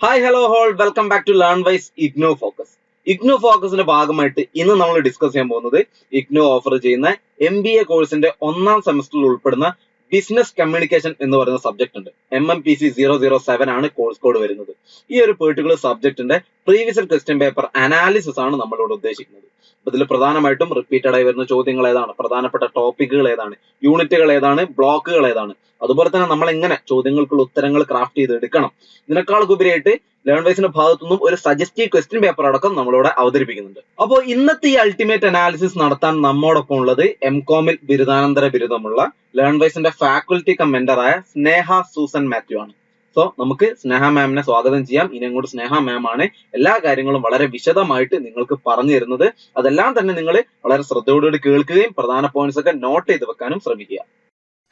Hi hello all welcome back to Learnwise IGNOU focus IGNOU ഫോക്കസിന്റെ ഭാഗമായിട്ട് ഇന്ന് നമ്മൾ discuss ചെയ്യാൻ പോകുന്നത് ഇഗ്നോ ഓഫർ ചെയ്യുന്ന എം ബി എ കോഴ്സിന്റെ ഒന്നാം സെമസ്റ്ററിൽ ഉൾപ്പെടുന്ന ബിസിനസ് കമ്മ്യൂണിക്കേഷൻ എന്ന് പറയുന്ന സബ്ജക്ട് ഉണ്ട്. M M P C zero zero seven ആണ് കോഴ്സ് കോഡ് വരുന്നത്. ഈ ഒരു പെർട്ടിക്കുലർ സബ്ജക്റ്റിന്റെ പ്രീവിയസ് ക്വസ്റ്റ്യൻ പേപ്പർ അനാലിസിസ് ആണ് നമ്മളിവിടെ ഉദ്ദേശിക്കുന്നത്. ഇതിൽ പ്രധാനമായിട്ടും റിപ്പീറ്റഡ് ആയി വരുന്ന ചോദ്യങ്ങൾ ഏതാണ്? പ്രധാനപ്പെട്ട ടോപ്പിക്കുകൾ ഏതാണ്? യൂണിറ്റുകൾ ഏതാണ്? ബ്ലോക്കുകൾ ഏതാണ്? അതുപോലെ തന്നെ നമ്മൾ എങ്ങനെ ചോദ്യങ്ങൾക്കുള്ള ഉത്തരങ്ങൾ ക്രാഫ്റ്റ് ചെയ്ത് എടുക്കണം ഇതിനേക്കാൾ ഉപരിയായിട്ട് ലേൺ വൈസിന്റെ ഭാഗത്തു നിന്നും ഒരു സജസ്റ്റീവ് ക്വസ്റ്റ്യൻ പേപ്പർ അടക്കം നമ്മളിവിടെ അവതരിപ്പിക്കുന്നുണ്ട്. അപ്പോൾ ഇന്നത്തെ ഈ അൾട്ടിമേറ്റ് അനാലിസിസ് നടത്താൻ നമ്മോടൊപ്പം ഉള്ളത് എം കോമിൽ ബിരുദാനന്തര ബിരുദമുള്ള ലേൺ വൈസിന്റെ ഫാക്കൽറ്റി കമെന്ററായ സ്നേഹ സൂസൻ മാത്യു ആണ്. സോ നമുക്ക് സ്നേഹ മാമിനെ സ്വാഗതം ചെയ്യാം. ഇനി അങ്ങോട്ട് സ്നേഹ മാം ആണ്. എല്ലാ കാര്യങ്ങളും വളരെ വിശദമായിട്ട് നിങ്ങൾക്ക് പറഞ്ഞു തരുന്നത്. അതെല്ലാം തന്നെ നിങ്ങൾ വളരെ ശ്രദ്ധയോടുകൂടി കേൾക്കുകയും പ്രധാന പോയിന്റ്സ് ഒക്കെ നോട്ട് ചെയ്ത് വെക്കാനും ശ്രമിക്കുക.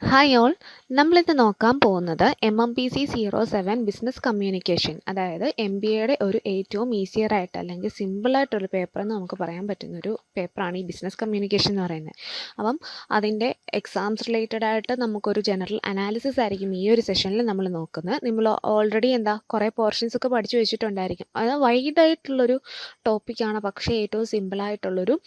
ഹായ് ഓൾ നമ്മളിന്ന് നോക്കാൻ പോകുന്നത് M M P C zero seven business communication അതായത് എം ബി എയുടെ ഒരു ഏറ്റവും ഈസിയർ ആയിട്ട് അല്ലെങ്കിൽ സിമ്പിളായിട്ടൊരു പേപ്പർ എന്ന് നമുക്ക് പറയാൻ പറ്റുന്ന ഒരു പേപ്പറാണ് ഈ ബിസിനസ് കമ്മ്യൂണിക്കേഷൻ എന്ന് പറയുന്നത്. അപ്പം അതിന്റെ എക്സാംസ് റിലേറ്റഡ് ആയിട്ട് നമുക്കൊരു ജനറൽ അനാലിസിസ് ആയിരിക്കും ഈ ഒരു സെഷനിൽ നമ്മൾ നോക്കുന്നത്. നമ്മൾ ഓൾറെഡി എന്താ കുറേ പോർഷൻസ് ഒക്കെ പഠിച്ചു വെച്ചിട്ടുണ്ടായിരിക്കും. അത് വൈഡായിട്ടുള്ളൊരു ടോപ്പിക്കാണ് പക്ഷേ ഏറ്റവും സിമ്പിളായിട്ടുള്ളൊരു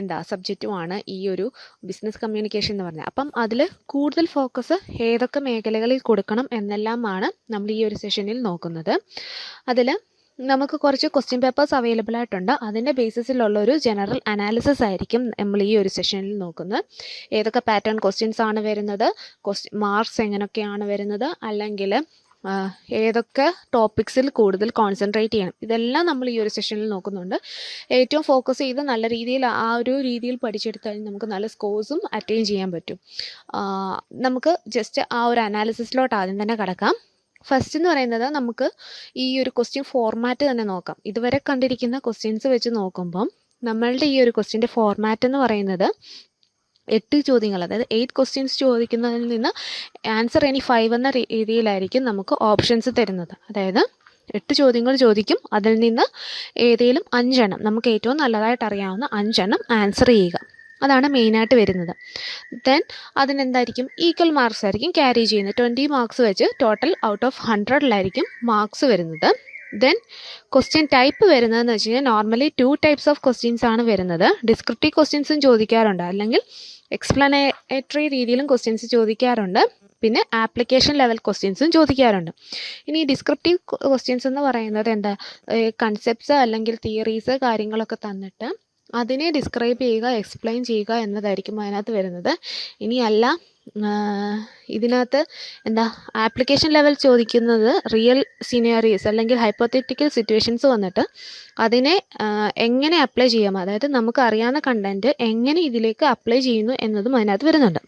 എന്താ സബ്ജക്റ്റുമാണ് ഈ ഒരു ബിസിനസ് കമ്മ്യൂണിക്കേഷൻ എന്ന് പറഞ്ഞത്. അപ്പം അതിൽ കൂടുതൽ ഫോക്കസ് ഏതൊക്കെ മേഖലകളിൽ കൊടുക്കണം എന്നെല്ലാമാണ് നമ്മൾ ഈ ഒരു സെഷനിൽ നോക്കുന്നത്. അതിൽ നമുക്ക് കുറച്ച് ക്വസ്റ്റ്യൻ പേപ്പേഴ്സ് അവൈലബിൾ ആയിട്ടുണ്ട്. അതിന്റെ ബേസിസിലുള്ള ഒരു ജനറൽ അനാലിസിസ് ആയിരിക്കും നമ്മൾ ഈ ഒരു സെഷനിൽ നോക്കുന്നത്. ഏതൊക്കെ പാറ്റേൺ ക്വസ്റ്റ്യൻസ് ആണ് വരുന്നത്? മാർക്സ് എങ്ങനെയൊക്കെയാണ് വരുന്നത്? അല്ലെങ്കിൽ ഏതൊക്കെ ടോപ്പിക്സിൽ കൂടുതൽ കോൺസെൻട്രേറ്റ് ചെയ്യണം. ഇതെല്ലാം നമ്മൾ ഈ ഒരു സെഷനിൽ നോക്കുന്നുണ്ട്. ഏറ്റവും ഫോക്കസ് ചെയ്ത് നല്ല രീതിയിൽ ആ ഒരു രീതിയിൽ പഠിച്ചെടുത്താൽ നമുക്ക് നല്ല സ്കോഴ്സും അറ്റൈൻ ചെയ്യാൻ പറ്റും. നമുക്ക് ജസ്റ്റ് ആ ഒരു അനാലിസിസിലോട്ട് ആദ്യം തന്നെ കിടക്കാം. ഫസ്റ്റ് എന്ന് പറയുന്നത് നമുക്ക് ഈ ഒരു ക്വസ്റ്റ്യൻ ഫോർമാറ്റ് തന്നെ നോക്കാം. ഇതുവരെ കണ്ടിരിക്കുന്ന ക്വസ്റ്റ്യൻസ് വെച്ച് നോക്കുമ്പം നമ്മളുടെ ഈ ഒരു ക്വസ്റ്റ്യന്റെ ഫോർമാറ്റ് എന്ന് പറയുന്നത് എട്ട് ചോദ്യങ്ങൾ അതായത് എയ്റ്റ് ക്വസ്റ്റ്യൻസ് ചോദിക്കുന്നതിൽ നിന്ന് ആൻസർ എനി ഫൈവ് എന്ന രീതിയിലായിരിക്കും നമുക്ക് ഓപ്ഷൻസ് തരുന്നത്. അതായത് എട്ട് ചോദ്യങ്ങൾ ചോദിക്കും അതിൽ നിന്ന് ഏതെങ്കിലും അഞ്ചെണ്ണം നമുക്ക് ഏറ്റവും നല്ലതായിട്ട് അറിയാവുന്ന അഞ്ചെണ്ണം ആൻസർ ചെയ്യുക. അതാണ് മെയിനായിട്ട് വരുന്നത്. ദെൻ അതിനെന്തായിരിക്കും? ഈക്വൽ മാർക്സ് ആയിരിക്കും ക്യാരി ചെയ്യുന്നത്. ട്വന്റി മാർക്സ് വെച്ച് ടോട്ടൽ ഔട്ട് ഓഫ് ഹൺഡ്രഡിലായിരിക്കും മാർക്സ് വരുന്നത്. ദെൻ ക്വസ്റ്റ്യൻ ടൈപ്പ് വരുന്നതെന്ന് വെച്ച് കഴിഞ്ഞാൽ normally two types of questions ആണ് വരുന്നത്. ഡിസ്ക്രിപ്റ്റീവ് ക്വസ്റ്റ്യൻസും ചോദിക്കാറുണ്ട്. അല്ലെങ്കിൽ എക്സ്പ്ലനേറ്ററി രീതിയിലും ക്വസ്റ്റ്യൻസ് ചോദിക്കാറുണ്ട്. പിന്നെ ആപ്ലിക്കേഷൻ ലെവൽ ക്വസ്റ്റ്യൻസും ചോദിക്കാറുണ്ട്. ഇനി ഡിസ്ക്രിപ്റ്റീവ് ക്വസ്റ്റ്യൻസ് എന്ന് പറയുന്നത് എന്താ? കൺസെപ്റ്റ്സ് അല്ലെങ്കിൽ തിയറീസ് കാര്യങ്ങളൊക്കെ തന്നിട്ട് അതിനെ ഡിസ്ക്രൈബ് ചെയ്യുക എക്സ്പ്ലെയിൻ ചെയ്യുക എന്നതായിരിക്കും അതിനകത്ത് വരുന്നത്. ഇനിയല്ല ഇതിനകത്ത് എന്താ ആപ്ലിക്കേഷൻ ലെവൽ ചോദിക്കുന്നത് റിയൽ സിനേറിയസ് അല്ലെങ്കിൽ ഹൈപ്പോത്തറ്റിക്കൽ സിറ്റുവേഷൻസ് വന്നിട്ട് അതിനെ എങ്ങനെ അപ്ലൈ ചെയ്യാം? അതായത് നമുക്ക് അറിയാവുന്ന കണ്ടന്റ് എങ്ങനെ ഇതിലേക്ക് അപ്ലൈ ചെയ്യുന്നു എന്നതും അതിനകത്ത് വരുന്നുണ്ട്.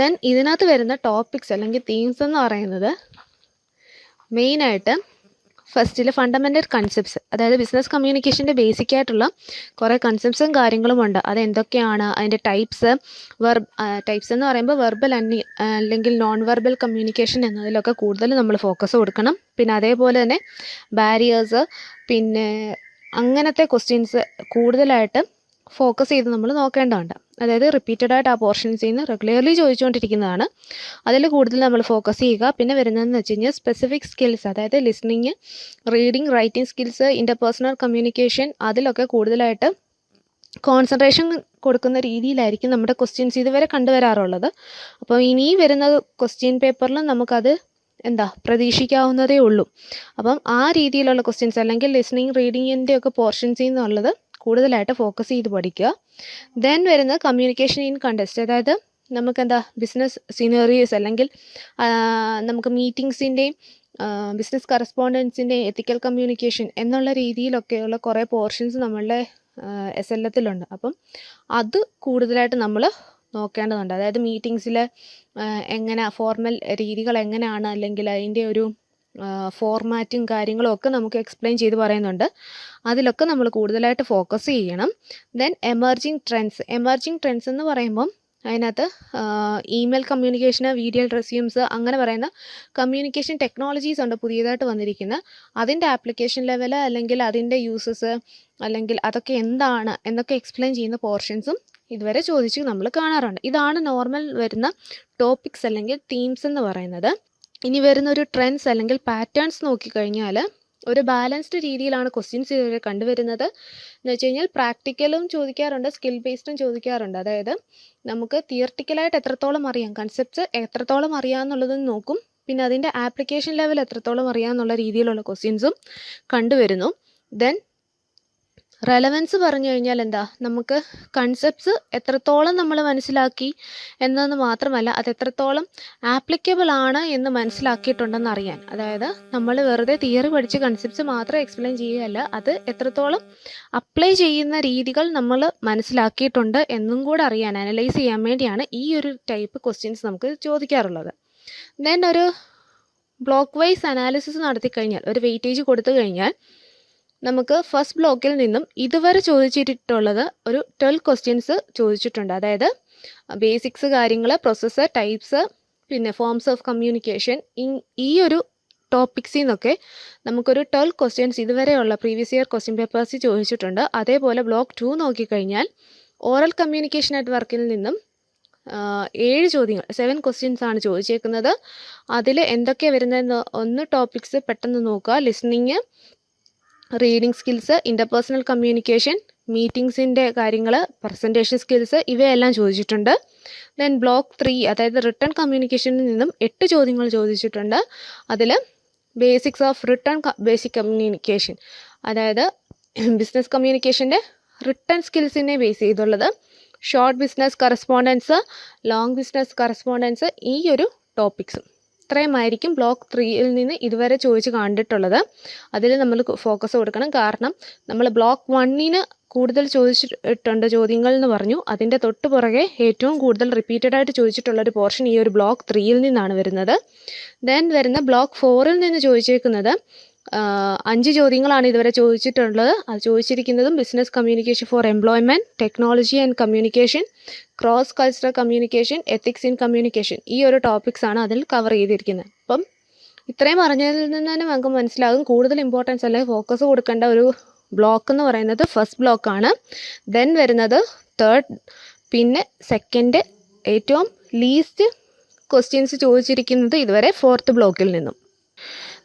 ദെൻ ഇതിനകത്ത് വരുന്ന ടോപ്പിക്സ് അല്ലെങ്കിൽ തീംസ് എന്ന് പറയുന്നത് മെയിനായിട്ട് ഫസ്റ്റിൽ ഫണ്ടമെന്റൽ കൺസെപ്റ്റ്സ് അതായത് ബിസിനസ് കമ്മ്യൂണിക്കേഷന്റെ ബേസിക് ആയിട്ടുള്ള കുറേ കൺസെപ്റ്റ്സും കാര്യങ്ങളും ഉണ്ട് അത് എന്തൊക്കെയാണ് അതിന്റെ ടൈപ്സ് വെർബ് ടൈപ്സ് എന്ന് പറയുമ്പോൾ വെർബൽ അല്ലെങ്കിൽ നോൺ വെർബൽ കമ്മ്യൂണിക്കേഷൻ എന്നതിലൊക്കെ കൂടുതൽ നമ്മൾ ഫോക്കസ് കൊടുക്കണം. പിന്നെ അതേപോലെ തന്നെ ബാരിയേഴ്സ് പിന്നെ അങ്ങനത്തെ ക്വസ്റ്റ്യൻസ് കൂടുതലായിട്ട് ഫോക്കസ് ചെയ്ത് നമ്മൾ നോക്കേണ്ടതുണ്ട്. അതായത് റിപ്പീറ്റഡ് ആയിട്ട് ആ പോർഷൻസിൽ ചെയ്യുന്ന റെഗുലർലി ചോദിച്ചുകൊണ്ടിരിക്കുന്നതാണ്. അതിൽ കൂടുതൽ നമ്മൾ ഫോക്കസ് ചെയ്യുക. പിന്നെ വരുന്നതെന്ന് വെച്ച് കഴിഞ്ഞാൽ സ്പെസിഫിക് സ്കിൽസ് അതായത് listening reading writing skills interpersonal communication അതിലൊക്കെ കൂടുതലായിട്ട് കോൺസെൻട്രേഷൻ കൊടുക്കുന്ന രീതിയിലായിരിക്കും നമ്മുടെ ക്വസ്റ്റ്യൻസ് ഇതുവരെ കണ്ടുവരാറുള്ളത്. അപ്പോൾ ഇനി വരുന്ന ക്വസ്റ്റ്യൻ പേപ്പറിലും നമുക്കത് എന്താ പ്രതീക്ഷിക്കാവുന്നതേ ഉള്ളൂ. അപ്പം ആ രീതിയിലുള്ള ക്വസ്റ്റ്യൻസ് അല്ലെങ്കിൽ ലിസ്ണിങ് റീഡിങ്ങിന്റെ പോർഷൻസ് എന്നുള്ളത് കൂടുതലായിട്ട് ഫോക്കസ് ചെയ്ത് പഠിക്കുക. ദെൻ വരുന്ന കമ്മ്യൂണിക്കേഷൻ ഇൻ കണ്ടസ്റ്റ് അതായത് നമുക്കെന്താ ബിസിനസ് സീനറീസ് അല്ലെങ്കിൽ നമുക്ക് മീറ്റിങ്സിന്റെയും ബിസിനസ് കറസ്പോണ്ടൻസിന്റെ എത്തിക്കൽ കമ്മ്യൂണിക്കേഷൻ എന്നുള്ള രീതിയിലൊക്കെയുള്ള കുറേ പോർഷൻസ് നമ്മളുടെ എസ് എൽ എത്തിലുണ്ട് അപ്പം അത് കൂടുതലായിട്ട് നമ്മൾ നോക്കേണ്ടതുണ്ട്. അതായത് മീറ്റിങ്സിൽ എങ്ങനെ ഫോർമൽ രീതികൾ എങ്ങനെയാണ് അല്ലെങ്കിൽ അതിന്റെ ഒരു ഫോർമാറ്റും കാര്യങ്ങളും ഒക്കെ നമുക്ക് എക്സ്പ്ലെയിൻ ചെയ്ത് പറയുന്നുണ്ട്. അതിലൊക്കെ നമ്മൾ കൂടുതലായിട്ട് ഫോക്കസ് ചെയ്യണം. Then emerging trends emerging trends എന്ന് പറയുമ്പം അതിനകത്ത് ഇമെയിൽ കമ്മ്യൂണിക്കേഷന് വീഡിയോ റെസ്യൂംസ് അങ്ങനെ പറയുന്ന കമ്മ്യൂണിക്കേഷൻ ടെക്നോളജീസ് ഉണ്ട് പുതിയതായിട്ട് വന്നിരിക്കുന്ന. അതിന്റെ ആപ്ലിക്കേഷൻ ലെവൽ അല്ലെങ്കിൽ അതിന്റെ യൂസസ് അല്ലെങ്കിൽ അതൊക്കെ എന്താണ് എന്നൊക്കെ എക്സ്പ്ലെയിൻ ചെയ്യുന്ന പോർഷൻസും ഇതുവരെ ചോദിച്ച് നമ്മൾ കാണാറുണ്ട്. ഇതാണ് നോർമൽ വരുന്ന ടോപ്പിക്സ് അല്ലെങ്കിൽ തീംസ് എന്ന് പറയുന്നത്. ഇനി വരുന്ന ഒരു ട്രെൻഡ്സ് അല്ലെങ്കിൽ പാറ്റേൺസ് നോക്കിക്കഴിഞ്ഞാൽ ഒരു ബാലൻസ്ഡ് രീതിയിലാണ് ക്വസ്റ്റ്യൻസ് ഇതുവരെ കണ്ടുവരുന്നത്. എന്ന് വെച്ച് കഴിഞ്ഞാൽ പ്രാക്ടിക്കലും ചോദിക്കാറുണ്ട് സ്കിൽ ബേസ്ഡും ചോദിക്കാറുണ്ട്. അതായത് നമുക്ക് തിയറട്ടിക്കലായിട്ട് എത്രത്തോളം അറിയാം കൺസെപ്റ്റ്സ് എത്രത്തോളം അറിയാം അറിയാമെന്നുള്ളത് നോക്കും. പിന്നെ അതിന്റെ ആപ്ലിക്കേഷൻ ലെവൽ എത്രത്തോളം അറിയാം എന്നുള്ള രീതിയിലുള്ള ക്വസ്റ്റ്യൻസും കണ്ടുവരുന്നു. ദെൻ റെലവൻസ് പറഞ്ഞു കഴിഞ്ഞാൽ എന്താ? നമുക്ക് കൺസെപ്റ്റ്സ് എത്രത്തോളം നമ്മൾ മനസ്സിലാക്കി എന്നതെന്ന് മാത്രമല്ല അത് എത്രത്തോളം ആപ്ലിക്കബിൾ ആണ് എന്ന് മനസ്സിലാക്കിയിട്ടുണ്ടെന്ന് അറിയാൻ. അതായത് നമ്മൾ വെറുതെ തിയറി പഠിച്ച് കൺസെപ്റ്റ്സ് മാത്രം എക്സ്പ്ലെയിൻ ചെയ്യുകയല്ല അത് എത്രത്തോളം അപ്ലൈ ചെയ്യുന്ന രീതികൾ നമ്മൾ മനസ്സിലാക്കിയിട്ടുണ്ട് എന്നും കൂടെ അറിയാൻ അനലൈസ് ചെയ്യാൻ വേണ്ടിയാണ് ഈ ഒരു ടൈപ്പ് ക്വസ്റ്റ്യൻസ് നമുക്ക് ചോദിക്കാറുള്ളത്. ദെൻ ഒരു ബ്ലോക്ക് വൈസ് അനാലിസിസ് നടത്തി കഴിഞ്ഞാൽ ഒരു വെയിറ്റേജ് കൊടുത്തു കഴിഞ്ഞാൽ നമുക്ക് ഫസ്റ്റ് ബ്ലോക്കിൽ നിന്നും ഇതുവരെ ചോദിച്ചിട്ടുള്ളത് ഒരു ട്വൽവ് ക്വസ്റ്റ്യൻസ് ചോദിച്ചിട്ടുണ്ട്. അതായത് ബേസിക്സ് കാര്യങ്ങൾ പ്രൊസസ്സർ ടൈപ്സ് പിന്നെ ഫോംസ് ഓഫ് കമ്മ്യൂണിക്കേഷൻ ഈ ഒരു ടോപ്പിക്സിൽ നിന്നൊക്കെ നമുക്കൊരു ട്വൽവ് ക്വസ്റ്റ്യൻസ് ഇതുവരെയുള്ള പ്രീവിയസ് ഇയർ ക്വസ്റ്റ്യൻ പേപ്പേഴ്സ് ചോദിച്ചിട്ടുണ്ട്. അതേപോലെ ബ്ലോക്ക് ടു നോക്കിക്കഴിഞ്ഞാൽ ഓറൽ കമ്മ്യൂണിക്കേഷൻ നെറ്റ്വർക്കിൽ നിന്നും ഏഴ് ചോദ്യങ്ങൾ സെവൻ ക്വസ്റ്റ്യൻസ് ആണ് ചോദിച്ചേക്കുന്നത്. അതിൽ എന്തൊക്കെയാണ് വരുന്നതെന്ന് ഒന്ന് ടോപ്പിക്സ് പെട്ടെന്ന് നോക്കുക. Listening reading skills interpersonal communication മീറ്റിംഗ്സിന്റെ കാര്യങ്ങൾ പ്രസന്റേഷൻ സ്കിൽസ് ഇവയെല്ലാം ചോദിച്ചിട്ടുണ്ട്. ദെൻ ബ്ലോക്ക് ത്രീ അതായത് റിട്ടേൺ കമ്മ്യൂണിക്കേഷനിൽ നിന്നും എട്ട് ചോദ്യങ്ങൾ ചോദിച്ചിട്ടുണ്ട്. അതിൽ basics of written basic communication അതായത് ബിസിനസ് കമ്മ്യൂണിക്കേഷന്റെ റിട്ടേൺ സ്കിൽസിനെ base ചെയ്തുള്ളത്. Short business correspondence long business correspondence ഈ ഒരു ടോപ്പിക്സും ഇത്രയുമായിരിക്കും ബ്ലോക്ക് ത്രീയിൽ നിന്ന് ഇതുവരെ ചോദിച്ച് കണ്ടിട്ടുള്ളത്. അതിൽ നമ്മൾ ഫോക്കസ് കൊടുക്കണം. കാരണം നമ്മൾ ബ്ലോക്ക് വണ്ണിന് കൂടുതൽ ചോദിച്ചിട്ടുണ്ട് ചോദ്യങ്ങൾ എന്ന് പറഞ്ഞു. അതിന്റെ തൊട്ട് പുറകെ ഏറ്റവും കൂടുതൽ റിപ്പീറ്റഡ് ആയിട്ട് ചോദിച്ചിട്ടുള്ള ഒരു പോർഷൻ ഈ ഒരു ബ്ലോക്ക് ത്രീയിൽ നിന്നാണ് വരുന്നത്. ദെൻ വരുന്ന ബ്ലോക്ക് ഫോറിൽ നിന്ന് ചോദിച്ചേക്കുന്നത് അഞ്ച് ചോദ്യങ്ങളാണ് ഇതുവരെ ചോദിച്ചിട്ടുള്ളത്. അത് ചോദിച്ചിരിക്കുന്നതും business communication for employment technology and communication cross cultural communication ethics in communication ഈ ഒരു ടോപ്പിക്സ് ആണ് അതിൽ കവർ ചെയ്തിരിക്കുന്നത്. അപ്പം ഇത്രയും പറഞ്ഞതിൽ നിന്ന് തന്നെ നമുക്ക് മനസ്സിലാകും കൂടുതൽ ഇമ്പോർട്ടൻസ് അല്ലെങ്കിൽ ഫോക്കസ് കൊടുക്കേണ്ട ഒരു ബ്ലോക്ക് എന്ന് പറയുന്നത് ഫസ്റ്റ് ബ്ലോക്കാണ് ദെൻ വരുന്നത് തേർഡ് പിന്നെ സെക്കൻഡ് ഏറ്റവും ലീസ്റ്റ് ക്വസ്റ്റ്യൻസ് ചോദിച്ചിരിക്കുന്നത് ഇതുവരെ ഫോർത്ത് ബ്ലോക്കിൽ നിന്നും.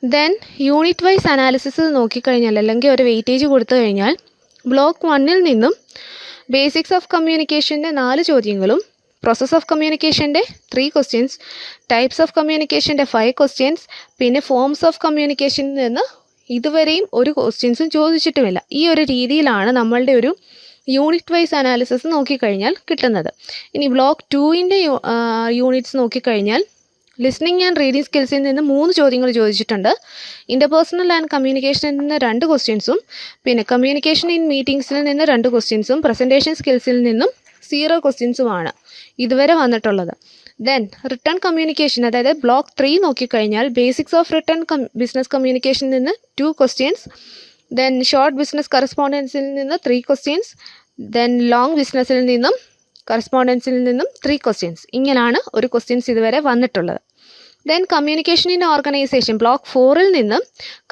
ദെൻ യൂണിറ്റ് വൈസ് അനാലിസിസ് നോക്കിക്കഴിഞ്ഞാൽ അല്ലെങ്കിൽ ഒരു വെയിറ്റേജ് കൊടുത്തു കഴിഞ്ഞാൽ ബ്ലോക്ക് വണ്ണിൽ നിന്നും ബേസിക്സ് ഓഫ് കമ്മ്യൂണിക്കേഷന്റെ നാല് ചോദ്യങ്ങളും പ്രോസസ് ഓഫ് കമ്മ്യൂണിക്കേഷന്റെ ത്രീ ക്വസ്റ്റ്യൻസ് ടൈപ്സ് ഓഫ് കമ്മ്യൂണിക്കേഷന്റെ ഫൈവ് ക്വസ്റ്റ്യൻസ് പിന്നെ ഫോംസ് ഓഫ് കമ്മ്യൂണിക്കേഷനിൽ നിന്ന് ഇതുവരെയും ഒരു ക്വസ്റ്റ്യൻസും ചോദിച്ചിട്ടുമില്ല. ഈ ഒരു രീതിയിലാണ് നമ്മളുടെ ഒരു യൂണിറ്റ് വൈസ് അനാലിസിസ് നോക്കിക്കഴിഞ്ഞാൽ കിട്ടുന്നത്. ഇനി ബ്ലോക്ക് ടുവിന്റെ യൂണിറ്റ്സ് നോക്കിക്കഴിഞ്ഞാൽ ലിസ്ണിംഗ് ആൻഡ് റീഡിംഗ് സ്കിൽസിൽ നിന്ന് മൂന്ന് ചോദ്യങ്ങൾ ചോദിച്ചിട്ടുണ്ട്. ഇന്റർപേഴ്സണൽ ആൻഡ് കമ്മ്യൂണിക്കേഷനിൽ നിന്ന് രണ്ട് ക്വസ്റ്റ്യൻസും പിന്നെ കമ്മ്യൂണിക്കേഷൻ ഇൻ മീറ്റിംഗ്സിൽ നിന്ന് രണ്ട് ക്വസ്റ്റ്യൻസും പ്രസന്റേഷൻ സ്കിൽസിൽ നിന്നും സീറോ ക്വസ്റ്റ്യൻസുമാണ് ഇതുവരെ വന്നിട്ടുള്ളത്. ദെൻ റിട്ടേൺ കമ്മ്യൂണിക്കേഷൻ അതായത് ബ്ലോക്ക് ത്രീ നോക്കിക്കഴിഞ്ഞാൽ ബേസിക്സ് ഓഫ് റിട്ടേൺ ബിസിനസ് കമ്മ്യൂണിക്കേഷനിൽ നിന്ന് two questions then short business കറസ്പോണ്ടൻസിൽ നിന്ന് ത്രീ ക്വസ്റ്റ്യൻസ് ദെൻ ലോങ് ബിസിനസ്സിൽ നിന്നും കറസ്പോണ്ടൻസിൽ നിന്നും ത്രീ ക്വസ്റ്റ്യൻസ് ഇങ്ങനെയാണ് ഒരു ക്വസ്റ്റ്യൻസ് ഇതുവരെ വന്നിട്ടുള്ളത്. Then communication in organisation block ഫോറിൽ നിന്നും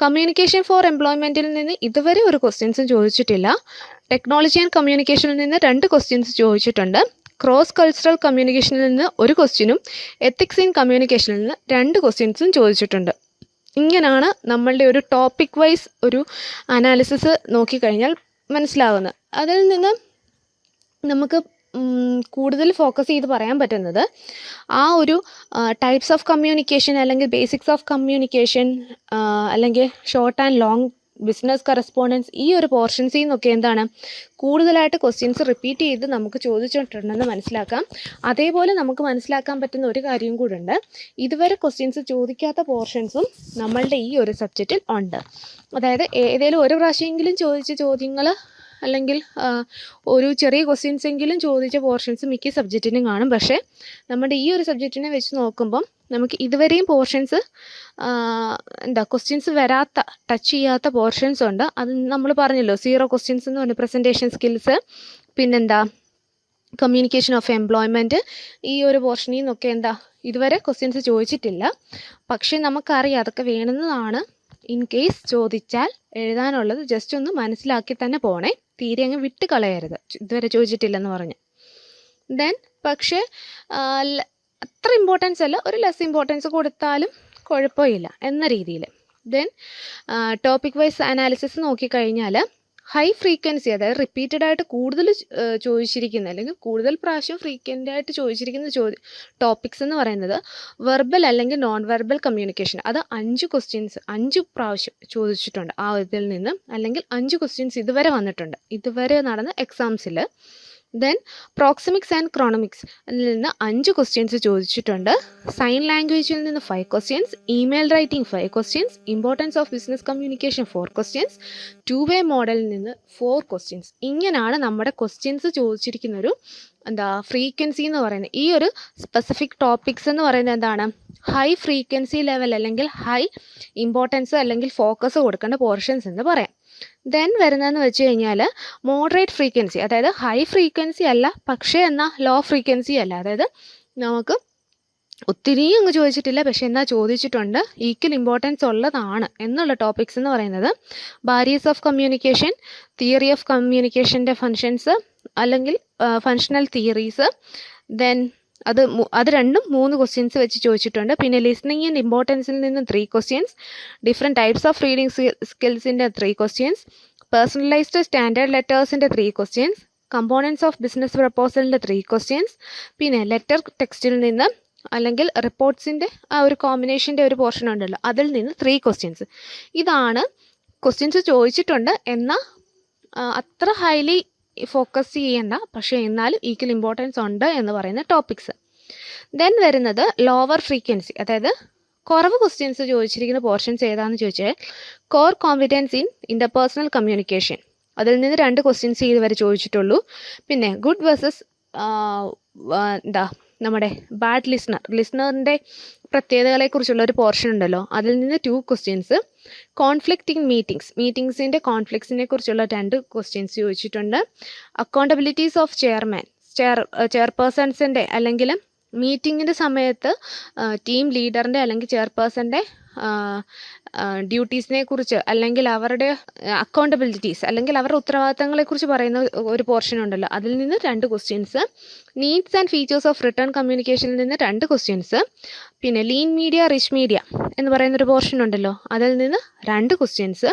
കമ്മ്യൂണിക്കേഷൻ ഫോർ എംപ്ലോയ്മെന്റിൽ നിന്ന് ഇതുവരെ ഒരു ക്വസ്റ്റ്യൻസും ചോദിച്ചിട്ടില്ല. ടെക്നോളജി ആൻഡ് കമ്മ്യൂണിക്കേഷനിൽ നിന്ന് രണ്ട് ക്വസ്റ്റ്യൻസ് ചോദിച്ചിട്ടുണ്ട്. ക്രോസ് കൾച്ചറൽ കമ്മ്യൂണിക്കേഷനിൽ നിന്ന് ഒരു ക്വസ്റ്റ്യനും എത്തിക്സ് ഇൻ കമ്മ്യൂണിക്കേഷനിൽ നിന്ന് രണ്ട് ക്വസ്റ്റ്യൻസും ചോദിച്ചിട്ടുണ്ട്. ഇങ്ങനെയാണ് നമ്മളുടെ ഒരു ടോപ്പിക് വൈസ് ഒരു അനാലിസിസ് നോക്കിക്കഴിഞ്ഞാൽ മനസ്സിലാവുന്നത്. അതിൽ നിന്ന് നമുക്ക് കൂടുതൽ ഫോക്കസ് ചെയ്ത് പറയാൻ പറ്റുന്നത് ആ ഒരു ടൈപ്സ് ഓഫ് കമ്മ്യൂണിക്കേഷൻ അല്ലെങ്കിൽ ബേസിക്സ് ഓഫ് കമ്മ്യൂണിക്കേഷൻ അല്ലെങ്കിൽ short and long business correspondence ഈ ഒരു പോർഷൻസിൽ നിന്നൊക്കെ എന്താണ് കൂടുതലായിട്ട് ക്വസ്റ്റ്യൻസ് റിപ്പീറ്റ് ചെയ്ത് നമുക്ക് ചോദിച്ചിട്ടുണ്ടെന്ന് മനസ്സിലാക്കാം. അതേപോലെ നമുക്ക് മനസ്സിലാക്കാൻ പറ്റുന്ന ഒരു കാര്യം കൂടുണ്ട് ഇതുവരെ ക്വസ്റ്റ്യൻസ് ചോദിക്കാത്ത പോർഷൻസും നമ്മളുടെ ഈ ഒരു സബ്ജക്റ്റിൽ ഉണ്ട്. അതായത് ഏതെങ്കിലും ഒരു പ്രാവശ്യമെങ്കിലും ചോദിച്ച ചോദ്യങ്ങൾ അല്ലെങ്കിൽ ഒരു ചെറിയ ക്വസ്റ്റ്യൻസ് എങ്കിലും ചോദിച്ച പോർഷൻസ് മിക്ക സബ്ജക്റ്റിനും കാണും. പക്ഷേ നമ്മുടെ ഈ ഒരു സബ്ജക്റ്റിനെ വെച്ച് നോക്കുമ്പം നമുക്ക് ഇതുവരെയും പോർഷൻസ് എന്താ ക്വസ്റ്റ്യൻസ് വരാത്ത ടച്ച് ചെയ്യാത്ത പോർഷൻസ് ഉണ്ട്. അത് നമ്മൾ പറഞ്ഞല്ലോ സീറോ ക്വസ്റ്റ്യൻസ് എന്ന് പറഞ്ഞ പ്രസന്റേഷൻ സ്കിൽസ് പിന്നെന്താ കമ്മ്യൂണിക്കേഷൻ ഓഫ് എംപ്ലോയ്മെന്റ് ഈ ഒരു പോർഷനിൽ നിന്നൊക്കെ എന്താ ഇതുവരെ ക്വസ്റ്റ്യൻസ് ചോദിച്ചിട്ടില്ല. പക്ഷേ നമുക്കറിയാം അതൊക്കെ വേണമെന്നതാണ് ഇൻ കേസ് ചോദിച്ചാൽ എഴുതാനുള്ളത് ജസ്റ്റ് ഒന്ന് മനസ്സിലാക്കി തന്നെ പോണേ. തീരെ അങ്ങ് വിട്ട് കളയരുത്. ഇതുവരെ ചോദിച്ചിട്ടില്ലെന്ന് പറഞ്ഞ്. ദെൻ പക്ഷേ അത്ര ഇമ്പോർട്ടൻസ് അല്ല. ഒരു ലെസ് ഇമ്പോർട്ടൻസ് കൊടുത്താലും കുഴപ്പമില്ല എന്ന രീതിയിൽ ദെൻ ടോപ്പിക് വൈസ് അനാലിസിസ് നോക്കിക്കഴിഞ്ഞാൽ ഹൈ ഫ്രീക്വൻസി അതായത് റിപ്പീറ്റഡ് ആയിട്ട് കൂടുതൽ ചോദിച്ചിരിക്കുന്ന അല്ലെങ്കിൽ കൂടുതൽ പ്രാവശ്യം ഫ്രീക്വന്റ് ആയിട്ട് ചോദിച്ചിരിക്കുന്ന ചോദ്യ ടോപ്പിക്സ് എന്ന് പറയുന്നത് വെർബൽ അല്ലെങ്കിൽ നോൺ വെർബൽ കമ്മ്യൂണിക്കേഷൻ അത് അഞ്ച് ക്വസ്റ്റ്യൻസ് അഞ്ച് പ്രാവശ്യം ചോദിച്ചിട്ടുണ്ട് ആ ഇതിൽ നിന്ന് അല്ലെങ്കിൽ അഞ്ച് ക്വസ്റ്റ്യൻസ് ഇതുവരെ വന്നിട്ടുണ്ട്. ഇതുവരെ നടന്ന എക്സാംസിൽ ദെൻ പ്രോക്സിമിക്സ് ആൻഡ് ക്രോണമിക്സ് അതിൽ നിന്ന് അഞ്ച് ക്വസ്റ്റ്യൻസ് ചോദിച്ചിട്ടുണ്ട്. സൈൻ ലാംഗ്വേജിൽ നിന്ന് five questions email writing five questions importance of business communication four questions two way മോഡലിൽ നിന്ന് ഫോർ ക്വസ്റ്റ്യൻസ് ഇങ്ങനെയാണ് നമ്മുടെ ക്വസ്റ്റ്യൻസ് ചോദിച്ചിരിക്കുന്ന ഒരു എന്താ ഫ്രീക്വൻസി എന്ന് പറയുന്നത്. ഈ ഒരു സ്പെസിഫിക് ടോപ്പിക്സ് എന്ന് പറയുന്നത് എന്താണ്? ഹൈ ഫ്രീക്വൻസി ലെവൽ അല്ലെങ്കിൽ ഹൈ ഇമ്പോർട്ടൻസ് അല്ലെങ്കിൽ ഫോക്കസ് കൊടുക്കേണ്ട പോർഷൻസ് എന്ന് പറയാം. ദെൻ വരുന്നതെന്ന് വെച്ച് കഴിഞ്ഞാൽ മോഡറേറ്റ് ഫ്രീക്വൻസി അതായത് ഹൈ ഫ്രീക്വൻസി അല്ല പക്ഷേ എന്നാൽ ലോ ഫ്രീക്വൻസി അല്ല. അതായത് നമുക്ക് ഒത്തിരി അങ്ങ് ചോദിച്ചിട്ടില്ല പക്ഷെ എന്നാൽ ചോദിച്ചിട്ടുണ്ട് ഈക്വൽ ഇമ്പോർട്ടൻസ് ഉള്ളതാണ് എന്നുള്ള ടോപ്പിക്സ് എന്ന് പറയുന്നത് barriers of communication theory of കമ്മ്യൂണിക്കേഷന്റെ functions അല്ലെങ്കിൽ ഫങ്ഷണൽ തിയറീസ് ദെൻ അത് അത് രണ്ടും മൂന്ന് ക്വസ്റ്റ്യൻസ് വെച്ച് ചോദിച്ചിട്ടുണ്ട്. പിന്നെ ലിസ്ണിംഗ് ആൻഡ് ഇമ്പോർട്ടൻസിൽ നിന്നും three questions different types of reading സ്കിൽസിന്റെ three questions personalised standard ലെറ്റേഴ്സിന്റെ three questions components of business പ്രപ്പോസലിന്റെ three questions പിന്നെ ലെറ്റർ ടെക്സ്റ്റിൽ നിന്ന് അല്ലെങ്കിൽ റിപ്പോർട്ട്സിന്റെ ആ ഒരു കോമ്പിനേഷന്റെ ഒരു പോർഷൻ ഉണ്ടല്ലോ അതിൽ നിന്ന് ത്രീ ക്വസ്റ്റ്യൻസ് ഇതാണ് ക്വസ്റ്റ്യൻസ് ചോദിച്ചിട്ടുണ്ട്. എന്നാൽ അത്ര ഹൈലി ഫോക്കസ് ചെയ്യേണ്ട. പക്ഷേ എന്നാലും ഈക്വൽ ഇമ്പോർട്ടൻസ് ഉണ്ട് എന്ന് പറയുന്ന ടോപ്പിക്സ് ദെൻ വരുന്നത് ലോവർ ഫ്രീക്വൻസി അതായത് കുറവ് ക്വസ്റ്റ്യൻസ് ചോദിച്ചിരിക്കുന്ന പോർഷൻസ് ഏതാണെന്ന് ചോദിച്ചാൽ core competence in interpersonal communication അതിൽ നിന്ന് രണ്ട് ക്വസ്റ്റ്യൻസ് ഇതുവരെ ചോദിച്ചിട്ടുള്ളൂ. പിന്നെ ഗുഡ് വേഴ്സസ് എന്താ നമ്മുടെ ബാഡ് ലിസ്ണർ ലിസ്ണറിന്റെ പ്രത്യേകതകളെക്കുറിച്ചുള്ള ഒരു പോർഷൻ ഉണ്ടല്ലോ. അതിൽ നിന്ന് two questions conflict in meetings മീറ്റിംഗ്സിന്റെ കോൺഫ്ലിക്ട്സിനെ കുറിച്ചുള്ള രണ്ട് ക്വസ്റ്റ്യൻസ് ചോദിച്ചിട്ടുണ്ട്. അക്കൗണ്ടബിലിറ്റീസ് ഓഫ് ചെയർമാൻ ചെയർ ചെയർപേഴ്സൺസിന്റെ അല്ലെങ്കിൽ മീറ്റിങ്ങിന്റെ സമയത്ത് ടീം ലീഡറിന്റെ അല്ലെങ്കിൽ ചെയർപേഴ്സന്റെ ഡ്യൂട്ടീസിനെ കുറിച്ച് അല്ലെങ്കിൽ അവരുടെ അക്കൗണ്ടബിലിറ്റീസ് അല്ലെങ്കിൽ അവരുടെ ഉത്തരവാദിത്തങ്ങളെ കുറിച്ച് പറയുന്ന ഒരു പോർഷൻ ഉണ്ടല്ലോ. അതിൽ നിന്ന് രണ്ട് questions needs and features of written കമ്മ്യൂണിക്കേഷനിൽ നിന്ന് രണ്ട് ക്വസ്റ്റ്യൻസ് പിന്നെ ലീൻ മീഡിയ റിച്ച് മീഡിയ എന്ന് പറയുന്ന ഒരു പോർഷൻ ഉണ്ടല്ലോ. അതിൽ നിന്ന് രണ്ട് ക്വസ്റ്റ്യൻസ്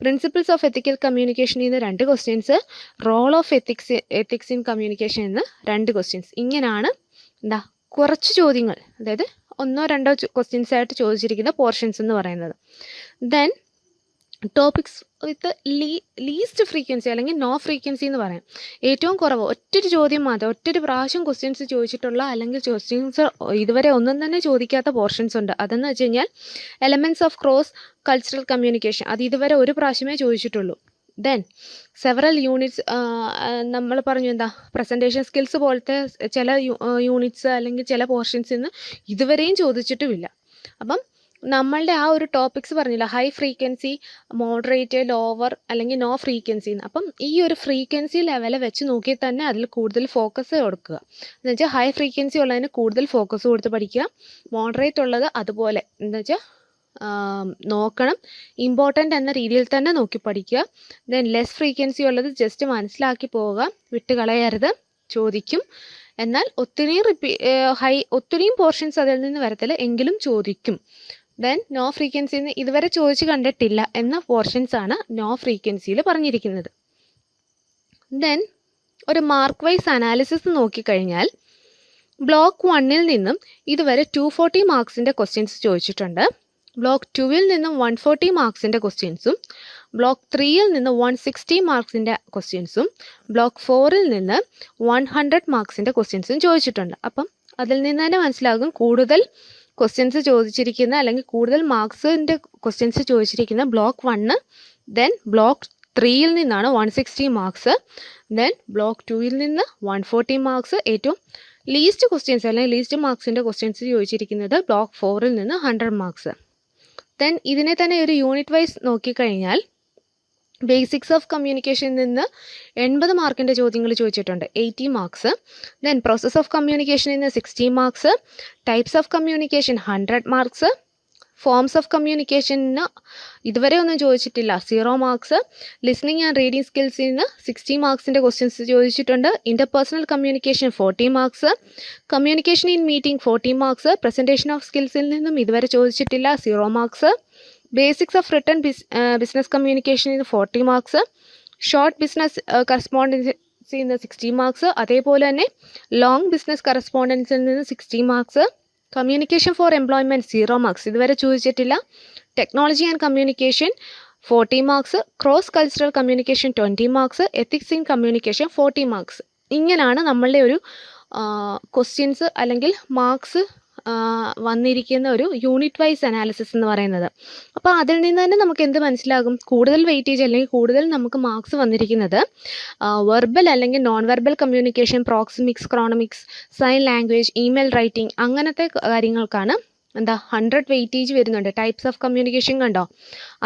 പ്രിൻസിപ്പിൾസ് ഓഫ് എത്തിക്കൽ കമ്മ്യൂണിക്കേഷനിൽ നിന്ന് രണ്ട് questions role of ethics ethics in communication എന്ന് രണ്ട് ക്വസ്റ്റ്യൻസ് ഇങ്ങനെയാണ് എന്താ കുറച്ച് ചോദ്യങ്ങൾ. അതായത് ഒന്നോ രണ്ടോ ക്വസ്റ്റ്യൻസ് ആയിട്ട് ചോദിച്ചിരിക്കുന്ന പോർഷൻസ് എന്ന് പറയുന്നത്. Then topics with least frequency അല്ലെങ്കിൽ നോ ഫ്രീക്വൻസി എന്ന് പറയാം. ഏറ്റവും കുറവ് ഒറ്റൊരു ചോദ്യം മാത്രം ഒറ്റൊരു പ്രാവശ്യം ക്വസ്റ്റ്യൻസ് ചോദിച്ചിട്ടുള്ള അല്ലെങ്കിൽ ക്വസ്റ്റ്യൻസ് ഇതുവരെ ഒന്നും തന്നെ ചോദിക്കാത്ത പോർഷൻസ് ഉണ്ട്. അതെന്ന് വെച്ച് കഴിഞ്ഞാൽ elements of cross cultural communication അത് ഇതുവരെ ഒരു പ്രാവശ്യമേ ചോദിച്ചിട്ടുള്ളൂ. ദെൻ സെവറൽ യൂണിറ്റ്സ് നമ്മൾ പറഞ്ഞു എന്താ പ്രസന്റേഷൻ സ്കിൽസ് പോലത്തെ ചില യൂണിറ്റ്സ് അല്ലെങ്കിൽ ചില പോർഷൻസ് നിന്ന് ഇതുവരെയും ചോദിച്ചിട്ടുമില്ല. അപ്പം നമ്മളുടെ ആ ഒരു ടോപ്പിക്സ് പറഞ്ഞില്ല ഹൈ ഫ്രീക്വൻസി മോഡറേറ്റ് ലോവർ അല്ലെങ്കിൽ നോ ഫ്രീക്വൻസി എന്ന് അപ്പം ഈ ഒരു ഫ്രീക്വൻസി ലെവൽ വെച്ച് നോക്കി തന്നെ അതിൽ കൂടുതൽ ഫോക്കസ് കൊടുക്കുക. എന്നുവെച്ചാൽ ഹൈ ഫ്രീക്വൻസി ഉള്ളതിന് കൂടുതൽ ഫോക്കസ് കൊടുത്ത് പഠിക്കുക മോഡറേറ്റ് ഉള്ളത് അതുപോലെ എന്താ വെച്ചാൽ നോക്കണം. ഇമ്പോർട്ടന്റ് എന്ന രീതിയിൽ തന്നെ നോക്കി പഠിക്കുക. ദെൻ ലെസ് ഫ്രീക്വൻസി ഉള്ളത് ജസ്റ്റ് മനസ്സിലാക്കി പോവുക. വിട്ട് കളയരുത് ചോദിക്കും. എന്നാൽ ഒത്തിരിയും റിപ്പീ ഹൈ ഒത്തിരിയും പോർഷൻസ് അതിൽ നിന്ന് വരത്തില്ല. എങ്കിലും ചോദിക്കും. ദെൻ നോ ഫ്രീക്വൻസി ഇതുവരെ ചോദിച്ച് കണ്ടിട്ടില്ല എന്ന പോർഷൻസ് ആണ് നോ ഫ്രീക്വൻസിയിൽ പറഞ്ഞിരിക്കുന്നത്. ദെൻ ഒരു മാർക്ക് വൈസ് അനാലിസിസ് നോക്കിക്കഴിഞ്ഞാൽ ബ്ലോക്ക് വണ്ണിൽ നിന്നും ഇതുവരെ ടു ഫോർട്ടി മാർക്സിന്റെ ക്വസ്റ്റ്യൻസ് ചോദിച്ചിട്ടുണ്ട്. ബ്ലോക്ക് ടുവിൽ നിന്നും വൺ ഫോർട്ടി മാർക്സിന്റെ ക്വസ്റ്റ്യൻസും ബ്ലോക്ക് ത്രീയിൽ നിന്ന് വൺ സിക്സ്റ്റി മാർക്സിന്റെ ക്വസ്റ്റ്യൻസും ബ്ലോക്ക് ഫോറിൽ നിന്ന് വൺ ഹൺഡ്രഡ് മാർക്സിന്റെ ക്വസ്റ്റ്യൻസും ചോദിച്ചിട്ടുണ്ട്. അപ്പം അതിൽ നിന്ന് തന്നെ മനസ്സിലാകും കൂടുതൽ ക്വസ്റ്റ്യൻസ് ചോദിച്ചിരിക്കുന്ന അല്ലെങ്കിൽ കൂടുതൽ മാർക്സിന്റെ ക്വസ്റ്റ്യൻസ് ചോദിച്ചിരിക്കുന്ന ബ്ലോക്ക് വണ്ണ് ദെൻ ബ്ലോക്ക് ത്രീയിൽ നിന്നാണ് one sixty marks then block ടുവിൽ നിന്ന് വൺ ഫോർട്ടി മാർക്സ് ഏറ്റവും ലീസ്റ്റ് ക്വസ്റ്റ്യൻസ് അല്ലെങ്കിൽ ലീസ്റ്റ് മാർക്സിന്റെ ക്വസ്റ്റ്യൻസ് ചോദിച്ചിരിക്കുന്നത് ബ്ലോക്ക് ഫോറിൽ നിന്ന് ഹൺഡ്രഡ് മാർക്സ് ദെൻ ഇതിനെ തന്നെ ഒരു യൂണിറ്റ് വൈസ് നോക്കിക്കഴിഞ്ഞാൽ ബേസിക്സ് ഓഫ് കമ്മ്യൂണിക്കേഷനിൽ നിന്ന് എൺപത് മാർക്കിന്റെ ചോദ്യങ്ങൾ ചോദിച്ചിട്ടുണ്ട് eighty marks then process of കമ്മ്യൂണിക്കേഷനിൽ നിന്ന് sixty marks types of communication hundred marks forms of കമ്മ്യൂണിക്കേഷന് ഇതുവരെ ഒന്നും ചോദിച്ചിട്ടില്ല. Zero marks listening and reading സ്കിൽസിന് sixty മാർക്സിന്റെ ക്വസ്റ്റ്യൻസ് ചോദിച്ചിട്ടുണ്ട്. Interpersonal communication forty marks communication in meeting forty marks presentation of സ്കിൽസിൽ നിന്നും ഇതുവരെ ചോദിച്ചിട്ടില്ല. Zero marks basics of return business കമ്മ്യൂണിക്കേഷനിൽ forty marks short business കറസ്പോണ്ടൻസിൽ നിന്ന് സിക്സ്റ്റി മാർക്സ് അതേപോലെ തന്നെ ലോങ് ബിസിനസ് കറസ്പോണ്ടൻസിൽ നിന്ന് sixty marks communication for employment zero marks ഇതുവരെ ചോദിച്ചിട്ടില്ല. Technology and communication forty marks cross cultural communication twenty marks ethics in communication forty marks ഇങ്ങനെയാണ് നമ്മളുടെ ഒരു ക്വസ്റ്റ്യൻസ് അല്ലെങ്കിൽ മാർക്സ് വന്നിരിക്കുന്ന ഒരു യൂണിറ്റ് വൈസ് അനാലിസിസ് എന്ന് പറയുന്നത്. അപ്പോൾ അതിൽ നിന്ന് തന്നെ നമുക്ക് എന്ത് മനസ്സിലാകും? കൂടുതൽ വെയിറ്റേജ് അല്ലെങ്കിൽ കൂടുതൽ നമുക്ക് മാർക്സ് വന്നിരിക്കുന്നത് വെർബൽ അല്ലെങ്കിൽ non verbal communication proxemics chronemics sign language email writing അങ്ങനത്തെ കാര്യങ്ങൾക്കാണ് എന്താ ഹൺഡ്രഡ് വെയിറ്റേജ് വരുന്നുണ്ട്. ടൈപ്സ് ഓഫ് കമ്മ്യൂണിക്കേഷൻ കണ്ടോ?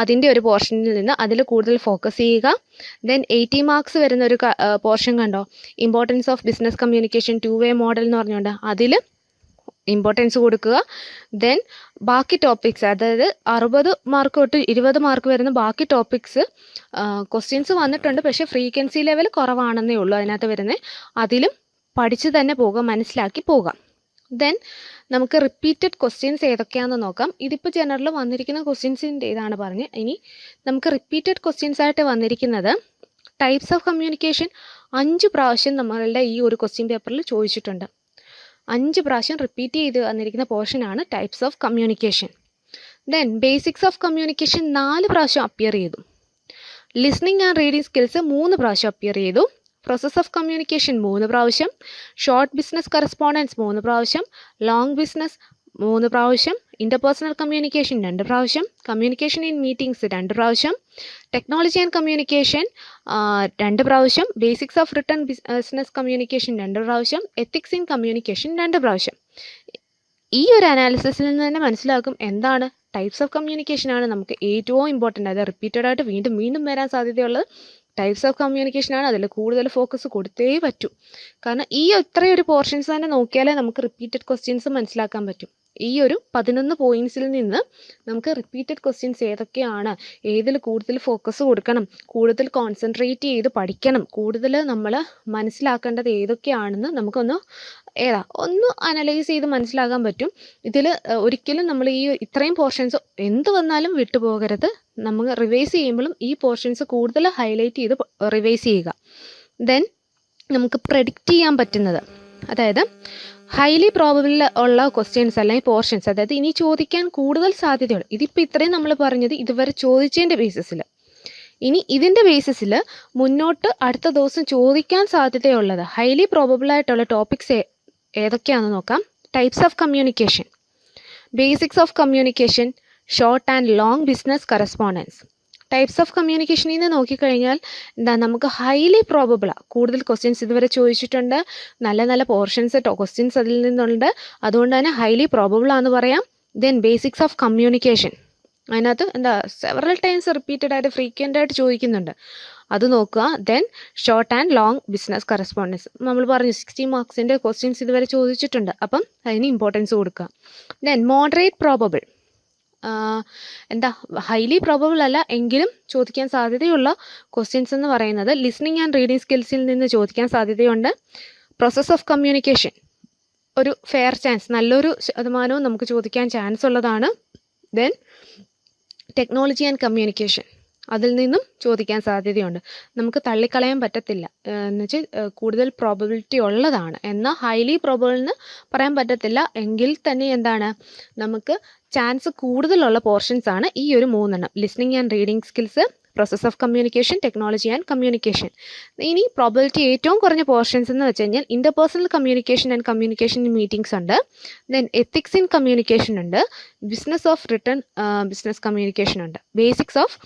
അതിന്റെ ഒരു പോർഷനിൽ നിന്ന് അതിൽ കൂടുതൽ ഫോക്കസ് ചെയ്യുക. ദെൻ എയ്റ്റി മാർക്സ് വരുന്ന ഒരു പോർഷൻ കണ്ടോ? Importance of business communication two way model എന്ന് പറഞ്ഞുകൊണ്ട് അതിൽ ഇമ്പോർട്ടൻസ് കൊടുക്കുക. ദെൻ ബാക്കി ടോപ്പിക്സ് അതായത് അറുപത് മാർക്ക് തൊട്ട് ഇരുപത് മാർക്ക് വരുന്ന ബാക്കി ടോപ്പിക്സ് ക്വസ്റ്റ്യൻസ് വന്നിട്ടുണ്ട്. പക്ഷേ ഫ്രീക്വൻസി ലെവൽ കുറവാണെന്നേ ഉള്ളൂ അതിനകത്ത് വരുന്നത് അതിലും പഠിച്ചു തന്നെ പോകാം മനസ്സിലാക്കി പോകാം ദെൻ നമുക്ക് റിപ്പീറ്റഡ് ക്വസ്റ്റ്യൻസ് ഏതൊക്കെയാണെന്ന് നോക്കാം. ഇതിപ്പോൾ ജനറൽ വന്നിരിക്കുന്ന ക്വസ്റ്റ്യൻസിന്റെ ഇതാണ് പറഞ്ഞ്. ഇനി നമുക്ക് റിപ്പീറ്റഡ് ക്വസ്റ്റ്യൻസ് ആയിട്ട് വന്നിരിക്കുന്നത് ടൈപ്സ് ഓഫ് കമ്മ്യൂണിക്കേഷൻ അഞ്ച് പ്രാവശ്യം നമ്മളുടെ ഈ ഒരു ക്വസ്റ്റ്യൻ പേപ്പറിൽ ചോദിച്ചിട്ടുണ്ട്. അഞ്ച് പ്രാവശ്യം റിപ്പീറ്റ് ചെയ്ത് തന്നിരിക്കുന്ന പോർഷനാണ് types of communication then basics of communication നാല് പ്രാവശ്യം അപ്പിയർ ചെയ്തു. ലിസ്ണിംഗ് ആൻഡ് റീഡിംഗ് സ്കിൽസ് മൂന്ന് പ്രാവശ്യം അപ്പിയർ ചെയ്തു. പ്രോസസ് ഓഫ് കമ്മ്യൂണിക്കേഷൻ മൂന്ന് പ്രാവശ്യം. ഷോർട്ട് ബിസിനസ് കറസ്പോണ്ടൻസ് മൂന്ന് പ്രാവശ്യം. ലോങ് ബിസിനസ് മൂന്ന് പ്രാവശ്യം ഇന്റർപേഴ്സണൽ കമ്മ്യൂണിക്കേഷൻ രണ്ട് പ്രാവശ്യം കമ്മ്യൂണിക്കേഷൻ ഇൻ മീറ്റിംഗ്സ് രണ്ട് പ്രാവശ്യം ടെക്നോളജി ആൻഡ് കമ്മ്യൂണിക്കേഷൻ രണ്ട് പ്രാവശ്യം basics of return business communication രണ്ട് പ്രാവശ്യം എത്തിക്സ് ഇൻ കമ്മ്യൂണിക്കേഷൻ രണ്ട് പ്രാവശ്യം. ഈ ഒരു അനാലിസിസിൽ നിന്ന് തന്നെ മനസ്സിലാക്കും എന്താണ് ടൈപ്സ് ഓഫ് കമ്മ്യൂണിക്കേഷൻ ആണ് നമുക്ക് ഏറ്റവും ഇമ്പോർട്ടന്റ് അതായത് റിപ്പീറ്റഡ് ആയിട്ട് വീണ്ടും വീണ്ടും വരാൻ സാധ്യതയുള്ളത് ടൈപ്സ് ഓഫ് കമ്മ്യൂണിക്കേഷൻ ആണ് അതിൽ കൂടുതൽ ഫോക്കസ് കൊടുത്തേ പറ്റൂ. കാരണം ഈ ഇത്രയൊരു പോർഷൻസ് തന്നെ നോക്കിയാലേ നമുക്ക് റിപ്പീറ്റഡ് ക്വസ്റ്റ്യൻസ് മനസ്സിലാക്കാൻ പറ്റും. ഈ ഒരു പതിനൊന്ന് പോയിന്റ്സിൽ നിന്ന് നമുക്ക് റിപ്പീറ്റഡ് ക്വസ്റ്റ്യൻസ് ഏതൊക്കെയാണ്? ഏതിൽ കൂടുതൽ ഫോക്കസ് കൊടുക്കണം? കൂടുതൽ കോൺസെൻട്രേറ്റ് ചെയ്ത് പഠിക്കണം. കൂടുതൽ നമ്മൾ മനസ്സിലാക്കേണ്ടത് ഏതൊക്കെയാണെന്ന് നമുക്കൊന്ന് ഏതാ ഒന്ന് അനലൈസ് ചെയ്ത് മനസ്സിലാക്കാൻ പറ്റും. ഇതിൽ ഒരിക്കലും നമ്മൾ ഈ ഇത്രയും പോർഷൻസ് എന്ത് വന്നാലും വിട്ടുപോകരുത് നമ്മൾ റിവൈസ് ചെയ്യുമ്പോഴും ഈ പോർഷൻസ് കൂടുതൽ ഹൈലൈറ്റ് ചെയ്ത് റിവൈസ് ചെയ്യുക. ദെൻ നമുക്ക് പ്രഡിക്റ്റ് ചെയ്യാൻ പറ്റുന്നത്. അതായത് ഹൈലി പ്രോബബിൾ ഉള്ള ക്വസ്റ്റ്യൻസ് അല്ലെങ്കിൽ പോർഷൻസ് അതായത് ഇനി ചോദിക്കാൻ കൂടുതൽ സാധ്യതയുണ്ട്. ഇതിപ്പോൾ ഇത്രയും നമ്മൾ പറഞ്ഞത് ഇതുവരെ ചോദിച്ചതിന്റെ ബേസിസിൽ ഇനി ഇതിന്റെ ബേസിസിൽ മുന്നോട്ട് അടുത്ത ദിവസം ചോദിക്കാൻ സാധ്യതയുള്ളത് ഹൈലി പ്രോബബിൾ ആയിട്ടുള്ള ടോപ്പിക്സ് ഏതൊക്കെയാണെന്ന് നോക്കാം. Types of communication basics of communication short and long business correspondence types of കമ്മ്യൂണിക്കേഷനിൽ നിന്ന് നോക്കിക്കഴിഞ്ഞാൽ എന്താ നമുക്ക് ഹൈലി പ്രോബബിളാണ് കൂടുതൽ ക്വസ്റ്റ്യൻസ് ഇതുവരെ ചോദിച്ചിട്ടുണ്ട്. നല്ല നല്ല പോർഷൻസ് ക്വസ്റ്റ്യൻസ് അതിൽ നിന്നുണ്ട്. അതുകൊണ്ട് തന്നെ ഹൈലി പ്രോബബിളാന്ന് പറയാം. ദെൻ ബേസിക്സ് ഓഫ് കമ്മ്യൂണിക്കേഷൻ അതിനകത്ത് എന്താ സെവറൽ ടൈംസ് റിപ്പീറ്റഡ് ആയിട്ട് ഫ്രീക്വന്റ് ആയിട്ട് ചോദിക്കുന്നുണ്ട്. അത് നോക്കുക. Then short and long business correspondence നമ്മൾ പറഞ്ഞു സിക്സ്റ്റി മാർക്സിന്റെ ക്വസ്റ്റ്യൻസ് ഇതുവരെ ചോദിച്ചിട്ടുണ്ട്. അപ്പം അതിന് ഇമ്പോർട്ടൻസ് കൊടുക്കുക. ദെൻ മോഡറേറ്റ് പ്രോബബിൾ എന്താ ഹൈലി പ്രോബബിൾ അല്ല എങ്കിലും ചോദിക്കാൻ സാധ്യതയുള്ള ക്വസ്റ്റ്യൻസ് എന്ന് പറയുന്നത് ലിസ്ണിംഗ് ആൻഡ് റീഡിംഗ് സ്കിൽസിൽ നിന്ന് ചോദിക്കാൻ സാധ്യതയുണ്ട്. പ്രോസസ് ഓഫ് കമ്മ്യൂണിക്കേഷൻ ഒരു ഫെയർ ചാൻസ് നല്ലൊരു ശതമാനവും നമുക്ക് ചോദിക്കാൻ ചാൻസ് ഉള്ളതാണ്. ദെൻ ടെക്നോളജി ആൻഡ് കമ്മ്യൂണിക്കേഷൻ അതിൽ നിന്നും ചോദിക്കാൻ സാധ്യതയുണ്ട്. നമുക്ക് തള്ളിക്കളയാൻ പറ്റത്തില്ല. എന്ന് വെച്ചാൽ കൂടുതൽ പ്രോബബിലിറ്റി ഉള്ളതാണ്. എന്നാൽ ഹൈലി പ്രോബബിൾ എന്ന് പറയാൻ പറ്റത്തില്ല. എങ്കിൽ തന്നെ എന്താണ്? നമുക്ക് ചാൻസ് കൂടുതലുള്ള പോർഷൻസ് ആണ് ഈ ഒരു മൂന്നെണ്ണം. Listening and reading skills process of communication technology and communication ഇനി പ്രോബിലിറ്റി ഏറ്റവും കുറഞ്ഞ പോർഷൻസ് എന്ന് വെച്ച് കഴിഞ്ഞാൽ interpersonal communication and communication meetings ഉണ്ട്. ദെൻ എത്തിക്സ് ഇൻ കമ്മ്യൂണിക്കേഷൻ ഉണ്ട്. Business of return business communication ഉണ്ട്. Basics of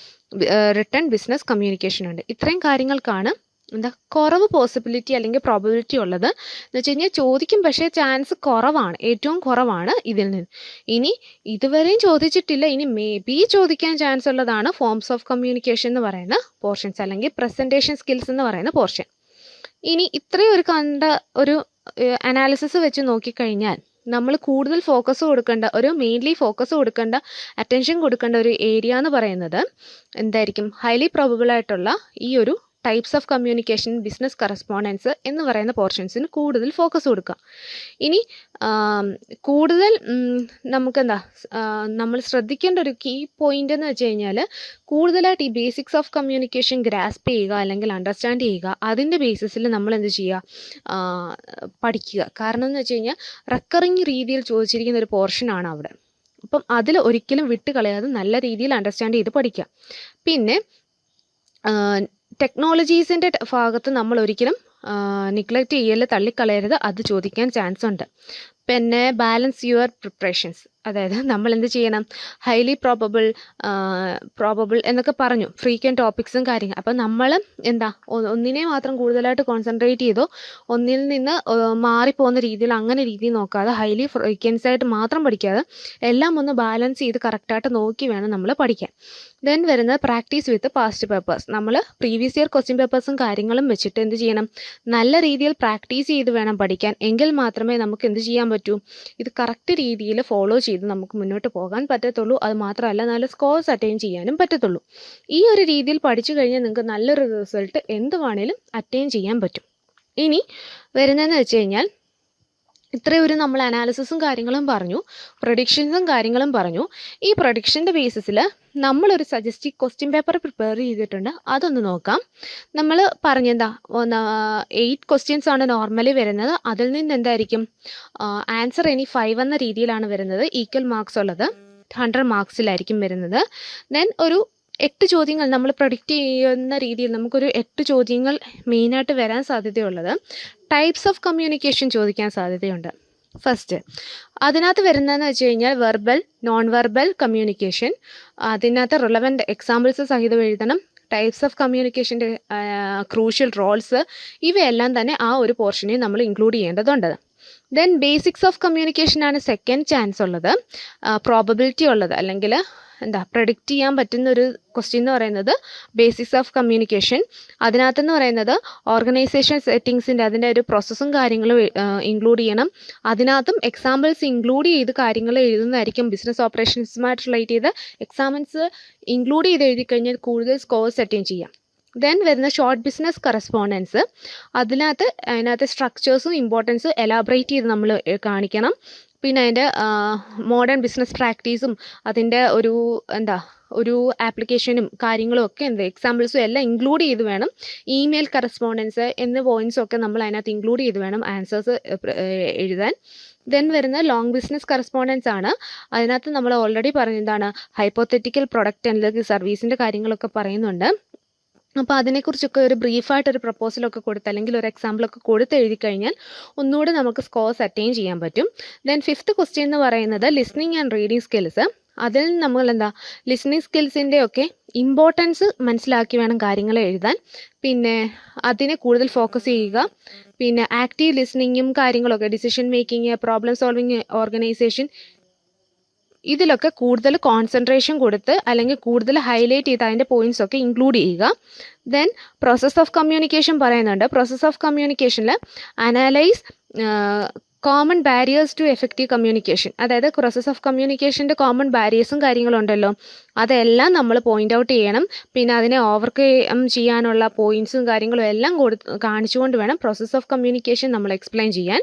return business communication ഉണ്ട്. ഇത്രയും കാര്യങ്ങൾക്കാണ് എന്താ കുറവ് പോസിബിലിറ്റി അല്ലെങ്കിൽ പ്രോബിലിറ്റി ഉള്ളത്. എന്ന് വെച്ച് കഴിഞ്ഞാൽ ചോദിക്കും പക്ഷേ ചാൻസ് കുറവാണ്. ഏറ്റവും കുറവാണ് ഇതിൽ നിന്ന്. ഇനി ഇതുവരെയും ചോദിച്ചിട്ടില്ല. ഇനി മേ ബി ചോദിക്കാൻ ചാൻസ് ഉള്ളതാണ് ഫോംസ് ഓഫ് കമ്മ്യൂണിക്കേഷൻ എന്ന് പറയുന്ന പോർഷൻസ് അല്ലെങ്കിൽ പ്രസന്റേഷൻ സ്കിൽസ് എന്ന് പറയുന്ന പോർഷൻ ഇനി ഇത്രയും ഒരു കണ്ട ഒരു അനാലിസിസ് വെച്ച് നോക്കിക്കഴിഞ്ഞാൽ നമ്മൾ കൂടുതൽ ഫോക്കസ് കൊടുക്കേണ്ട ഒരു മെയിൻലി ഫോക്കസ് കൊടുക്കേണ്ട അറ്റൻഷൻ കൊടുക്കേണ്ട ഒരു ഏരിയ എന്ന് പറയുന്നത് എന്തായിരിക്കും? ഹൈലി പ്രോബബിൾ ആയിട്ടുള്ള ഈ ഒരു types of communication business correspondence എന്ന് പറയുന്ന പോർഷൻസിന് കൂടുതൽ ഫോക്കസ് കൊടുക്കുക. ഇനി കൂടുതൽ നമുക്ക് നമുക്കെന്താ നമ്മൾ ശ്രദ്ധിക്കേണ്ട ഒരു കീ പോയിന്റ് എന്ന് വെച്ച് കഴിഞ്ഞാൽ കൂടുതലായിട്ട് ഈ ബേസിക്സ് ഓഫ് കമ്മ്യൂണിക്കേഷൻ ഗ്രാസ്പ് ചെയ്യുക അല്ലെങ്കിൽ അണ്ടർസ്റ്റാൻഡ് ചെയ്യുക. അതിന്റെ ബേസിസിൽ നമ്മൾ എന്ത് ചെയ്യുക? പഠിക്കുക. കാരണം എന്ന് വെച്ച് കഴിഞ്ഞാൽ റെക്കറിങ് രീതിയിൽ ചോദിച്ചിരിക്കുന്ന ഒരു പോർഷനാണ് അവിടെ. അപ്പം അതിൽ ഒരിക്കലും വിട്ട് കളയാതെ നല്ല രീതിയിൽ അണ്ടർസ്റ്റാൻഡ് ചെയ്ത് പഠിക്കുക. പിന്നെ ടെക്നോളജീസിന്റെ ഭാഗത്ത് നമ്മൾ ഒരിക്കലും നിഗ്ലക്റ്റ് ചെയ്യൽ തള്ളിക്കളയരുത് അത് ചോദിക്കാൻ ചാൻസ് ഉണ്ട്. പിന്നെ ബാലൻസ് യുവർ പ്രിപ്പറേഷൻസ് അതായത് നമ്മൾ എന്ത് ചെയ്യണം? ഹൈലി പ്രോബബിൾ പ്രോബബിൾ എന്നൊക്കെ പറഞ്ഞു. ഫ്രീക്വന്റ് ടോപ്പിക്സും കാര്യങ്ങൾ. അപ്പം നമ്മൾ എന്താ ഒന്നിനെ മാത്രം കൂടുതലായിട്ട് കോൺസെൻട്രേറ്റ് ചെയ്തോ ഒന്നിൽ നിന്ന് മാറിപ്പോകുന്ന രീതിയിൽ അങ്ങനെ രീതിയിൽ നോക്കാതെ ഹൈലി ഫ്രീക്വൻസ് ആയിട്ട് മാത്രം പഠിക്കാതെ എല്ലാം ഒന്ന് ബാലൻസ് ചെയ്ത് കറക്റ്റായിട്ട് നോക്കി വേണം നമ്മൾ പഠിക്കാൻ. ദെൻ വരുന്നത് പ്രാക്ടീസ് വിത്ത് പാസ്റ്റ് പേപ്പേഴ്സ് നമ്മൾ പ്രീവിയസ് ഇയർ ക്വസ്റ്റ്യൻ പേപ്പേഴ്സും കാര്യങ്ങളും വെച്ചിട്ട് എന്ത് ചെയ്യണം? നല്ല രീതിയിൽ പ്രാക്ടീസ് ചെയ്ത് വേണം പഠിക്കാൻ. എങ്കിൽ മാത്രമേ നമുക്ക് എന്ത് ചെയ്യാൻ പറ്റൂ. ഇത് കറക്റ്റ് രീതിയിൽ ഫോളോ ചെയ്ത് നമുക്ക് മുന്നോട്ട് പോകാൻ പറ്റത്തുള്ളൂ. അത് മാത്രമല്ല നല്ല സ്കോഴ്സ് അറ്റൈൻ ചെയ്യാനും പറ്റത്തുള്ളൂ. ഈ ഒരു രീതിയിൽ പഠിച്ചു കഴിഞ്ഞാൽ നിങ്ങൾക്ക് നല്ലൊരു റിസൾട്ട് എന്ത് വേണേലും അറ്റൈൻ ചെയ്യാൻ പറ്റും. ഇനി വരുന്നതെന്ന് വെച്ച് കഴിഞ്ഞാൽ ഇത്രയും ഒരു നമ്മൾ അനാലിസിസും കാര്യങ്ങളും പറഞ്ഞു പ്രൊഡിക്ഷൻസും കാര്യങ്ങളും പറഞ്ഞു. ഈ പ്രൊഡിക്ഷന്റെ ബേസിസിൽ നമ്മളൊരു സജസ്റ്റീവ് ക്വസ്റ്റ്യൻ പേപ്പർ പ്രിപ്പയർ ചെയ്തിട്ടുണ്ട്. അതൊന്ന് നോക്കാം. നമ്മൾ പറഞ്ഞെന്താ എയ്റ്റ് ക്വസ്റ്റ്യൻസ് ആണ് നോർമലി വരുന്നത്. അതിൽ നിന്ന് എന്തായിരിക്കും? ആൻസർ ഇനി ഫൈവ് എന്ന രീതിയിലാണ് വരുന്നത്. ഈക്വൽ മാർക്സ് ഉള്ളത്. ഹൺഡ്രഡ് മാർക്സിലായിരിക്കും വരുന്നത്. ദെൻ ഒരു എട്ട് ചോദ്യങ്ങൾ നമ്മൾ പ്രൊഡിക്റ്റ് ചെയ്യുന്ന രീതിയിൽ നമുക്കൊരു എട്ട് ചോദ്യങ്ങൾ മെയിനായിട്ട് വരാൻ സാധ്യതയുള്ളത്. ടൈപ്സ് ഓഫ് കമ്മ്യൂണിക്കേഷൻ ചോദിക്കാൻ സാധ്യതയുണ്ട്. ഫസ്റ്റ് അതിനകത്ത് വരുന്നതെന്ന് വെച്ച് കഴിഞ്ഞാൽ വെർബൽ നോൺ വെർബൽ കമ്മ്യൂണിക്കേഷൻ അതിനകത്ത് റിലവന്റ് എക്സാമ്പിൾസ് സഹിതം എഴുതണം. ടൈപ്സ് ഓഫ് കമ്മ്യൂണിക്കേഷന്റെ ക്രൂഷ്യൽ റോൾസ് ഇവയെല്ലാം തന്നെ ആ ഒരു പോർഷനെ നമ്മൾ ഇൻക്ലൂഡ് ചെയ്യേണ്ടതുണ്ട്. ദെൻ ബേസിക്സ് ഓഫ് കമ്മ്യൂണിക്കേഷൻ ആണ് സെക്കൻഡ് ചാൻസ് ഉള്ളത്. പ്രോബബിലിറ്റി ഉള്ളത്. അല്ലെങ്കിൽ എന്താ പ്രഡിക്റ്റ് ചെയ്യാൻ പറ്റുന്ന ഒരു ക്വസ്റ്റ്യൻ എന്ന് പറയുന്നത് ബേസിക്സ് ഓഫ് കമ്മ്യൂണിക്കേഷൻ അതിനകത്തെന്ന് പറയുന്നത് ഓർഗനൈസേഷൻ സെറ്റിങ്സിന്റെ അതിന്റെ ഒരു പ്രോസസ്സും കാര്യങ്ങളും ഇൻക്ലൂഡ് ചെയ്യണം. അതിനകത്തും എക്സാമ്പിൾസ് ഇൻക്ലൂഡ് ചെയ്ത് കാര്യങ്ങൾ എഴുതുന്നതായിരിക്കും. ബിസിനസ് ഓപ്പറേഷൻസുമായിട്ട് റിലേറ്റ് ചെയ്ത് എക്സാമ്പിൾസ് ഇൻക്ലൂഡ് ചെയ്ത് എഴുതി കഴിഞ്ഞാൽ കൂടുതൽ സ്കോർസ് അറ്റൈൻ ചെയ്യാം. ദെൻ വരുന്ന ഷോർട്ട് ബിസിനസ് കറസ്പോണ്ടൻസ് അതിനകത്ത് അതിനകത്ത് സ്ട്രക്ചേഴ്സും ഇമ്പോർട്ടൻസും എലാബറേറ്റ് ചെയ്ത് നമ്മൾ കാണിക്കണം. പിന്നെ അതിന്റെ മോഡേൺ ബിസിനസ് പ്രാക്ടീസും അതിന്റെ ഒരു എന്താ ഒരു ആപ്ലിക്കേഷനും കാര്യങ്ങളും ഒക്കെ എന്ത് എക്സാമ്പിൾസും എല്ലാം ഇൻക്ലൂഡ് ചെയ്ത് വേണം. ഇമെയിൽ കറസ്പോണ്ടൻസ് എന്ന പോയിന്റ്സും ഒക്കെ നമ്മൾ അതിനകത്ത് ഇൻക്ലൂഡ് ചെയ്ത് വേണം ആൻസേഴ്സ് എഴുതാൻ. ദെൻ വരുന്ന ലോങ് ബിസിനസ് കറസ്പോണ്ടൻസ് ആണ്. അതിനകത്ത് നമ്മൾ ഓൾറെഡി പറഞ്ഞതാണ് ഹൈപ്പോത്തറ്റിക്കൽ പ്രൊഡക്റ്റ് അല്ലെങ്കിൽ സർവീസിന്റെ കാര്യങ്ങളൊക്കെ പറയുന്നുണ്ട്. അപ്പോൾ അതിനെക്കുറിച്ചൊക്കെ ഒരു ബ്രീഫായിട്ടൊരു പ്രപ്പോസലൊക്കെ കൊടുത്ത് അല്ലെങ്കിൽ ഒരു എക്സാമ്പിളൊക്കെ കൊടുത്ത് എഴുതി കഴിഞ്ഞാൽ ഒന്നുകൂടെ നമുക്ക് സ്കോർസ് അറ്റൈൻ ചെയ്യാൻ പറ്റും. ദെൻ ഫിഫ്ത്ത് ക്വസ്റ്റ്യൻ എന്ന് പറയുന്നത് ലിസ്ണിംഗ് ആൻഡ് റീഡിംഗ് സ്കിൽസ് അതിൽ നമ്മൾ എന്താ ലിസ്ണിംഗ് സ്കിൽസിന്റെ ഒക്കെ ഇമ്പോർട്ടൻസ് മനസ്സിലാക്കി വേണം കാര്യങ്ങൾ എഴുതാൻ. പിന്നെ അതിനെ കൂടുതൽ ഫോക്കസ് ചെയ്യുക. പിന്നെ ആക്റ്റീവ് ലിസ്ണിങ്ങും കാര്യങ്ങളൊക്കെ decision making problem solving organisation ഇതിലൊക്കെ കൂടുതൽ കോൺസെൻട്രേഷൻ കൊടുത്ത് അല്ലെങ്കിൽ കൂടുതൽ ഹൈലൈറ്റ് ചെയ്ത് അതിന്റെ പോയിന്റ്സ് ഒക്കെ ഇൻക്ലൂഡ് ചെയ്യുക. ദെൻ പ്രോസസ്സ് ഓഫ് കമ്മ്യൂണിക്കേഷൻ പറയുന്നുണ്ട്. Process of കമ്മ്യൂണിക്കേഷനിൽ analyse common barriers to effective communication അതായത് പ്രോസസ് ഓഫ് കമ്മ്യൂണിക്കേഷന്റെ കോമൺ ബാരിയേഴ്സും കാര്യങ്ങളും ഉണ്ടല്ലോ. അതെല്ലാം നമ്മൾ പോയിന്റ് ഔട്ട് ചെയ്യണം. പിന്നെ അതിനെ ഓവർകം ചെയ്യാനുള്ള പോയിന്റ്സും കാര്യങ്ങളും എല്ലാം കൊടു കാണിച്ചുകൊണ്ട് വേണം പ്രോസസ്സ് ഓഫ് കമ്മ്യൂണിക്കേഷൻ നമ്മൾ എക്സ്പ്ലെയിൻ ചെയ്യാൻ.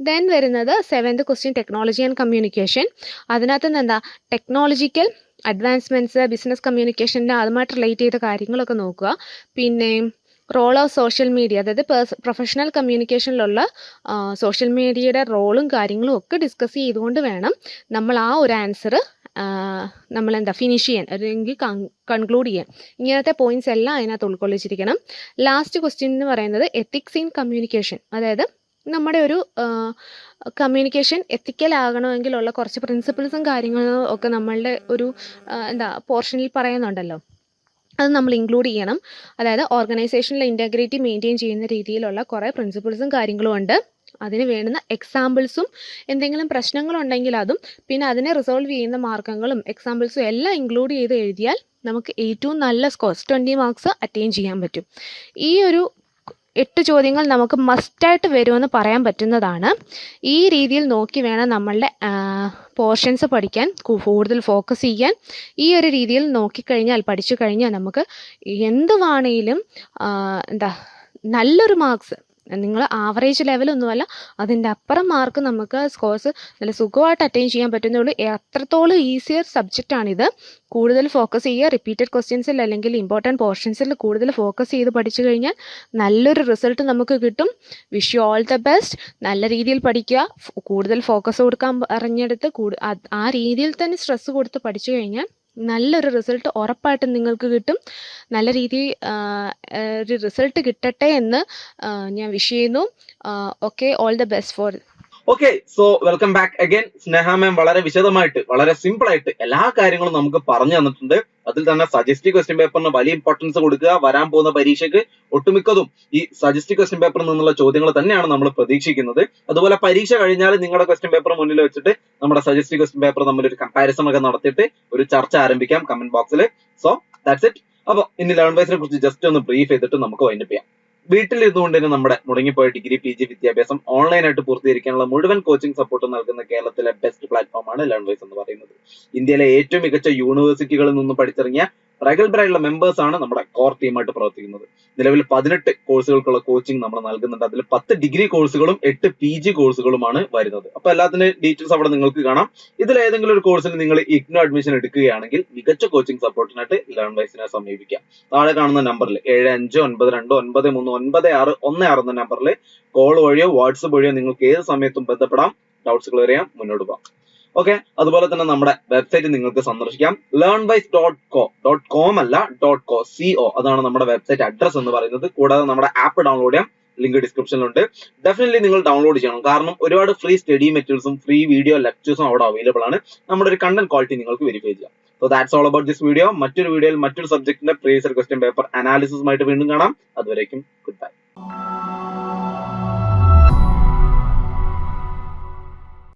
ദെൻ വരുന്നത് seventh question technology and communication അതിനകത്ത് നിന്ന് എന്താ? ടെക്നോളജിക്കൽ അഡ്വാൻസ്മെന്റ്സ് ബിസിനസ് കമ്മ്യൂണിക്കേഷന്റെ അതുമായിട്ട് റിലേറ്റ് ചെയ്ത കാര്യങ്ങളൊക്കെ നോക്കുക. പിന്നെ റോൾ ഓഫ് സോഷ്യൽ മീഡിയ അതായത് പ്രൊഫഷണൽ കമ്മ്യൂണിക്കേഷനിലുള്ള സോഷ്യൽ മീഡിയയുടെ റോളും കാര്യങ്ങളും ഒക്കെ ഡിസ്കസ് ചെയ്തുകൊണ്ട് വേണം നമ്മൾ ആ ഒരു ആൻസർ നമ്മൾ എന്താ ഫിനിഷ് ചെയ്യാൻ അല്ലെങ്കിൽ കൺക്ലൂഡ് ചെയ്യാൻ. ഇങ്ങനത്തെ പോയിന്റ്സ് എല്ലാം അതിനകത്ത് ഉൾക്കൊള്ളിച്ചിരിക്കണം. ലാസ്റ്റ് ക്വസ്റ്റ്യൻ എന്ന് പറയുന്നത് എത്തിക്സ് ഇൻ കമ്മ്യൂണിക്കേഷൻ അതായത് നമ്മുടെ ഒരു കമ്മ്യൂണിക്കേഷൻ എത്തിക്കൽ ആകണമെങ്കിലുള്ള കുറച്ച് പ്രിൻസിപ്പിൾസും കാര്യങ്ങളും ഒക്കെ നമ്മളുടെ ഒരു എന്താ പോർഷനിൽ പറയുന്നുണ്ടല്ലോ. അത് നമ്മൾ ഇൻക്ലൂഡ് ചെയ്യണം. അതായത് ഓർഗനൈസേഷനിലെ ഇന്റഗ്രിറ്റി മെയിന്റെയിൻ ചെയ്യുന്ന രീതിയിലുള്ള കുറേ പ്രിൻസിപ്പിൾസും കാര്യങ്ങളും ഉണ്ട്. അതിന് വേണ്ടുന്ന എക്സാമ്പിൾസും എന്തെങ്കിലും പ്രശ്നങ്ങളുണ്ടെങ്കിൽ അതും പിന്നെ അതിനെ റിസോൾവ് ചെയ്യുന്ന മാർഗങ്ങളും എക്സാമ്പിൾസും എല്ലാം ഇൻക്ലൂഡ് ചെയ്ത് എഴുതിയാൽ നമുക്ക് ഏറ്റവും നല്ല സ്കോർസ് ട്വന്റി മാർക്സ് അറ്റൈൻ ചെയ്യാൻ പറ്റും. ഈ ഒരു എട്ട് ചോദ്യങ്ങൾ നമുക്ക് മസ്റ്റായിട്ട് വരുമെന്ന് പറയാൻ പറ്റുന്നതാണ്. ഈ രീതിയിൽ നോക്കി വേണം നമ്മളുടെ പോർഷൻസ് പഠിക്കാൻ കൂടുതൽ ഫോക്കസ് ചെയ്യാൻ. ഈ ഒരു രീതിയിൽ നോക്കിക്കഴിഞ്ഞാൽ പഠിച്ചു കഴിഞ്ഞാൽ നമുക്ക് എന്തുവാണേലും എന്താ നല്ലൊരു മാർക്സ് നിങ്ങൾ ആവറേജ് ലെവലൊന്നുമല്ല അതിന്റെ അപ്പുറം മാർക്ക് നമുക്ക് സ്കോഴ്സ് നല്ല സുഖമായിട്ട് അറ്റൈൻ ചെയ്യാൻ പറ്റുന്നുള്ളൂ എത്രത്തോളം ഈസിയർ സബ്ജക്റ്റാണിത് കൂടുതൽ ഫോക്കസ് ചെയ്യുക റിപ്പീറ്റഡ് ക്വസ്റ്റ്യൻസിൽ അല്ലെങ്കിൽ ഇമ്പോർട്ടന്റ് പോർഷൻസിൽ കൂടുതൽ ഫോക്കസ് ചെയ്ത് പഠിച്ചു കഴിഞ്ഞാൽ നല്ലൊരു റിസൾട്ട് നമുക്ക് കിട്ടും. Wish you all the best നല്ല രീതിയിൽ പഠിക്കുക കൂടുതൽ ഫോക്കസ് കൊടുക്കാൻ പറഞ്ഞെടുത്ത് ആ രീതിയിൽ തന്നെ സ്ട്രെസ് കൊടുത്ത് പഠിച്ചു കഴിഞ്ഞാൽ നല്ലൊരു റിസൾട്ട് ഉറപ്പായിട്ടും നിങ്ങൾക്ക് കിട്ടും. നല്ല രീതി ഒരു റിസൾട്ട് കിട്ടട്ടെ എന്ന് ഞാൻ വിഷ് ചെയ്യുന്നു. Okay all the best for okay so welcome back again Sneha ma'am വളരെ വിശദമായിട്ട് വളരെ സിമ്പിൾ ആയിട്ട് എല്ലാ കാര്യങ്ങളും നമുക്ക് പറഞ്ഞു തന്നിട്ടുണ്ട്. അതിൽ തന്നെ സജസ്റ്റീവ് ക്വസ്റ്റ്യൻ പേപ്പറിന് വലിയ ഇമ്പോർട്ടൻസ് കൊടുക്കുക വരാൻ പോകുന്ന പരീക്ഷയ്ക്ക് ഒട്ടുമിക്കതും ഈ സജസ്റ്റീവ് ക്വസ്റ്റ്യൻ പേപ്പറിൽ നിന്നുള്ള ചോദ്യങ്ങൾ തന്നെയാണ് നമ്മൾ പ്രതീക്ഷിക്കുന്നത്. അതുപോലെ പരീക്ഷ കഴിഞ്ഞാൽ നിങ്ങളുടെ ക്വസ്റ്റ്യൻ പേപ്പർ മുന്നിൽ വെച്ചിട്ട് നമ്മുടെ സജസ്റ്റീവ് ക്വസ്റ്റ്യൻ പേപ്പർ തമ്മിൽ ഒരു കമ്പാരിസൺ ഒക്കെ നടത്തിയിട്ട് ഒരു ചർച്ച ആരംഭിക്കാം കമന്റ് ബോക്സിൽ സോ ദാറ്റ്സ് ഇറ്റ് അപ്പൊ ഇനി ലെവൻ വൈസിനെ കുറിച്ച് ജസ്റ്റ് ഒന്ന് ബ്രീഫ് ചെയ്തിട്ട് നമുക്ക് വൈൻഡപ്പ് ചെയ്യാം. വീട്ടിലിരുന്നുകൊണ്ട് തന്നെ നമ്മുടെ മുടങ്ങിപ്പോയ ഡിഗ്രി പി ജി വിദ്യാഭ്യാസം ഓൺലൈനായിട്ട് പൂർത്തീകരിക്കാനുള്ള മുഴുവൻ കോച്ചിങ് സപ്പോർട്ട് നൽകുന്ന കേരളത്തിലെ ബെസ്റ്റ് പ്ലാറ്റ്ഫോമാണ് ലേൺ വൈസ് എന്ന് പറയുന്നത്. ഇന്ത്യയിലെ ഏറ്റവും മികച്ച യൂണിവേഴ്സിറ്റികളിൽ നിന്ന് പഠിച്ചിറങ്ങിയ പ്രഗത്ഭരായുള്ള മെമ്പേഴ്സ് ആണ് നമ്മുടെ കോർ ടീമായിട്ട് പ്രവർത്തിക്കുന്നത്. നിലവിൽ പതിനെട്ട് കോഴ്സുകൾക്കുള്ള കോച്ചിങ് നമ്മൾ നൽകുന്നുണ്ട്. അതിൽ പത്ത് ഡിഗ്രി കോഴ്സുകളും എട്ട് പി ജി കോഴ്സുകളുമാണ് വരുന്നത്. അപ്പൊ എല്ലാത്തിന്റെ ഡീറ്റെയിൽസ് അവിടെ നിങ്ങൾക്ക് കാണാം. ഇതിൽ ഏതെങ്കിലും ഒരു കോഴ്സിൽ നിങ്ങൾ ഇഗ്നോ അഡ്മിഷൻ എടുക്കുകയാണെങ്കിൽ മികച്ച കോച്ചിങ് സപ്പോർട്ടിനായിട്ട് ലേൺ വൈസിനെ സമീപിക്കാം. താഴെ കാണുന്ന നമ്പറിൽ ഏഴ് അഞ്ച് ഒൻപത് രണ്ട് ഒൻപത് മൂന്ന് ഒൻപത് ആറ് ഒന്ന് ആറ് എന്ന നമ്പറിൽ കോൾ വഴിയോ വാട്സപ്പ് വഴിയോ നിങ്ങൾക്ക് ഏത് സമയത്തും ബന്ധപ്പെടാം. ഡൗട്ട്സ് ക്ലിയർ ചെയ്യാം മുന്നോട്ട് പോകാം. ഓക്കെ അതുപോലെ തന്നെ നമ്മുടെ വെബ്സൈറ്റ് നിങ്ങൾക്ക് സന്ദർശിക്കാം. Learn wise dot co dot com അല്ല ഡോട്ട് കോ സി ഒ അതാണ് നമ്മുടെ വെബ്സൈറ്റ് അഡ്രസ് എന്ന് പറയുന്നത്. കൂടാതെ നമ്മുടെ ആപ്പ് ഡൗൺലോഡ് ചെയ്യാം. ലിങ്ക് ഡിസ്ക്രിപ്ഷനിലുണ്ട് ഡെഫിനറ്റ്ലി നിങ്ങൾ ഡൗൺലോഡ് ചെയ്യണം. കാരണം ഒരുപാട് ഫ്രീ സ്റ്റഡി മെറ്റീരിയൽസും ഫ്രീ വീഡിയോ ലെക്ചേഴ്സും അവിടെ അവൈലബിൾ ആണ്. നമ്മുടെ ഒരു കണ്ടന്റ് ക്വാളിറ്റി നിങ്ങൾക്ക് വെരിഫൈ ചെയ്യാം. So that's all about this video മറ്റൊരു വീഡിയോയിൽ മറ്റൊരു സബ്ജക്റ്റിന്റെ പ്രീവിയസ് ക്വസ്റ്റ്യൻ പേപ്പർ അനാലിസിസുമായിട്ട് വീണ്ടും കാണാം. അതുവരേക്കും ഗുഡ് ബൈ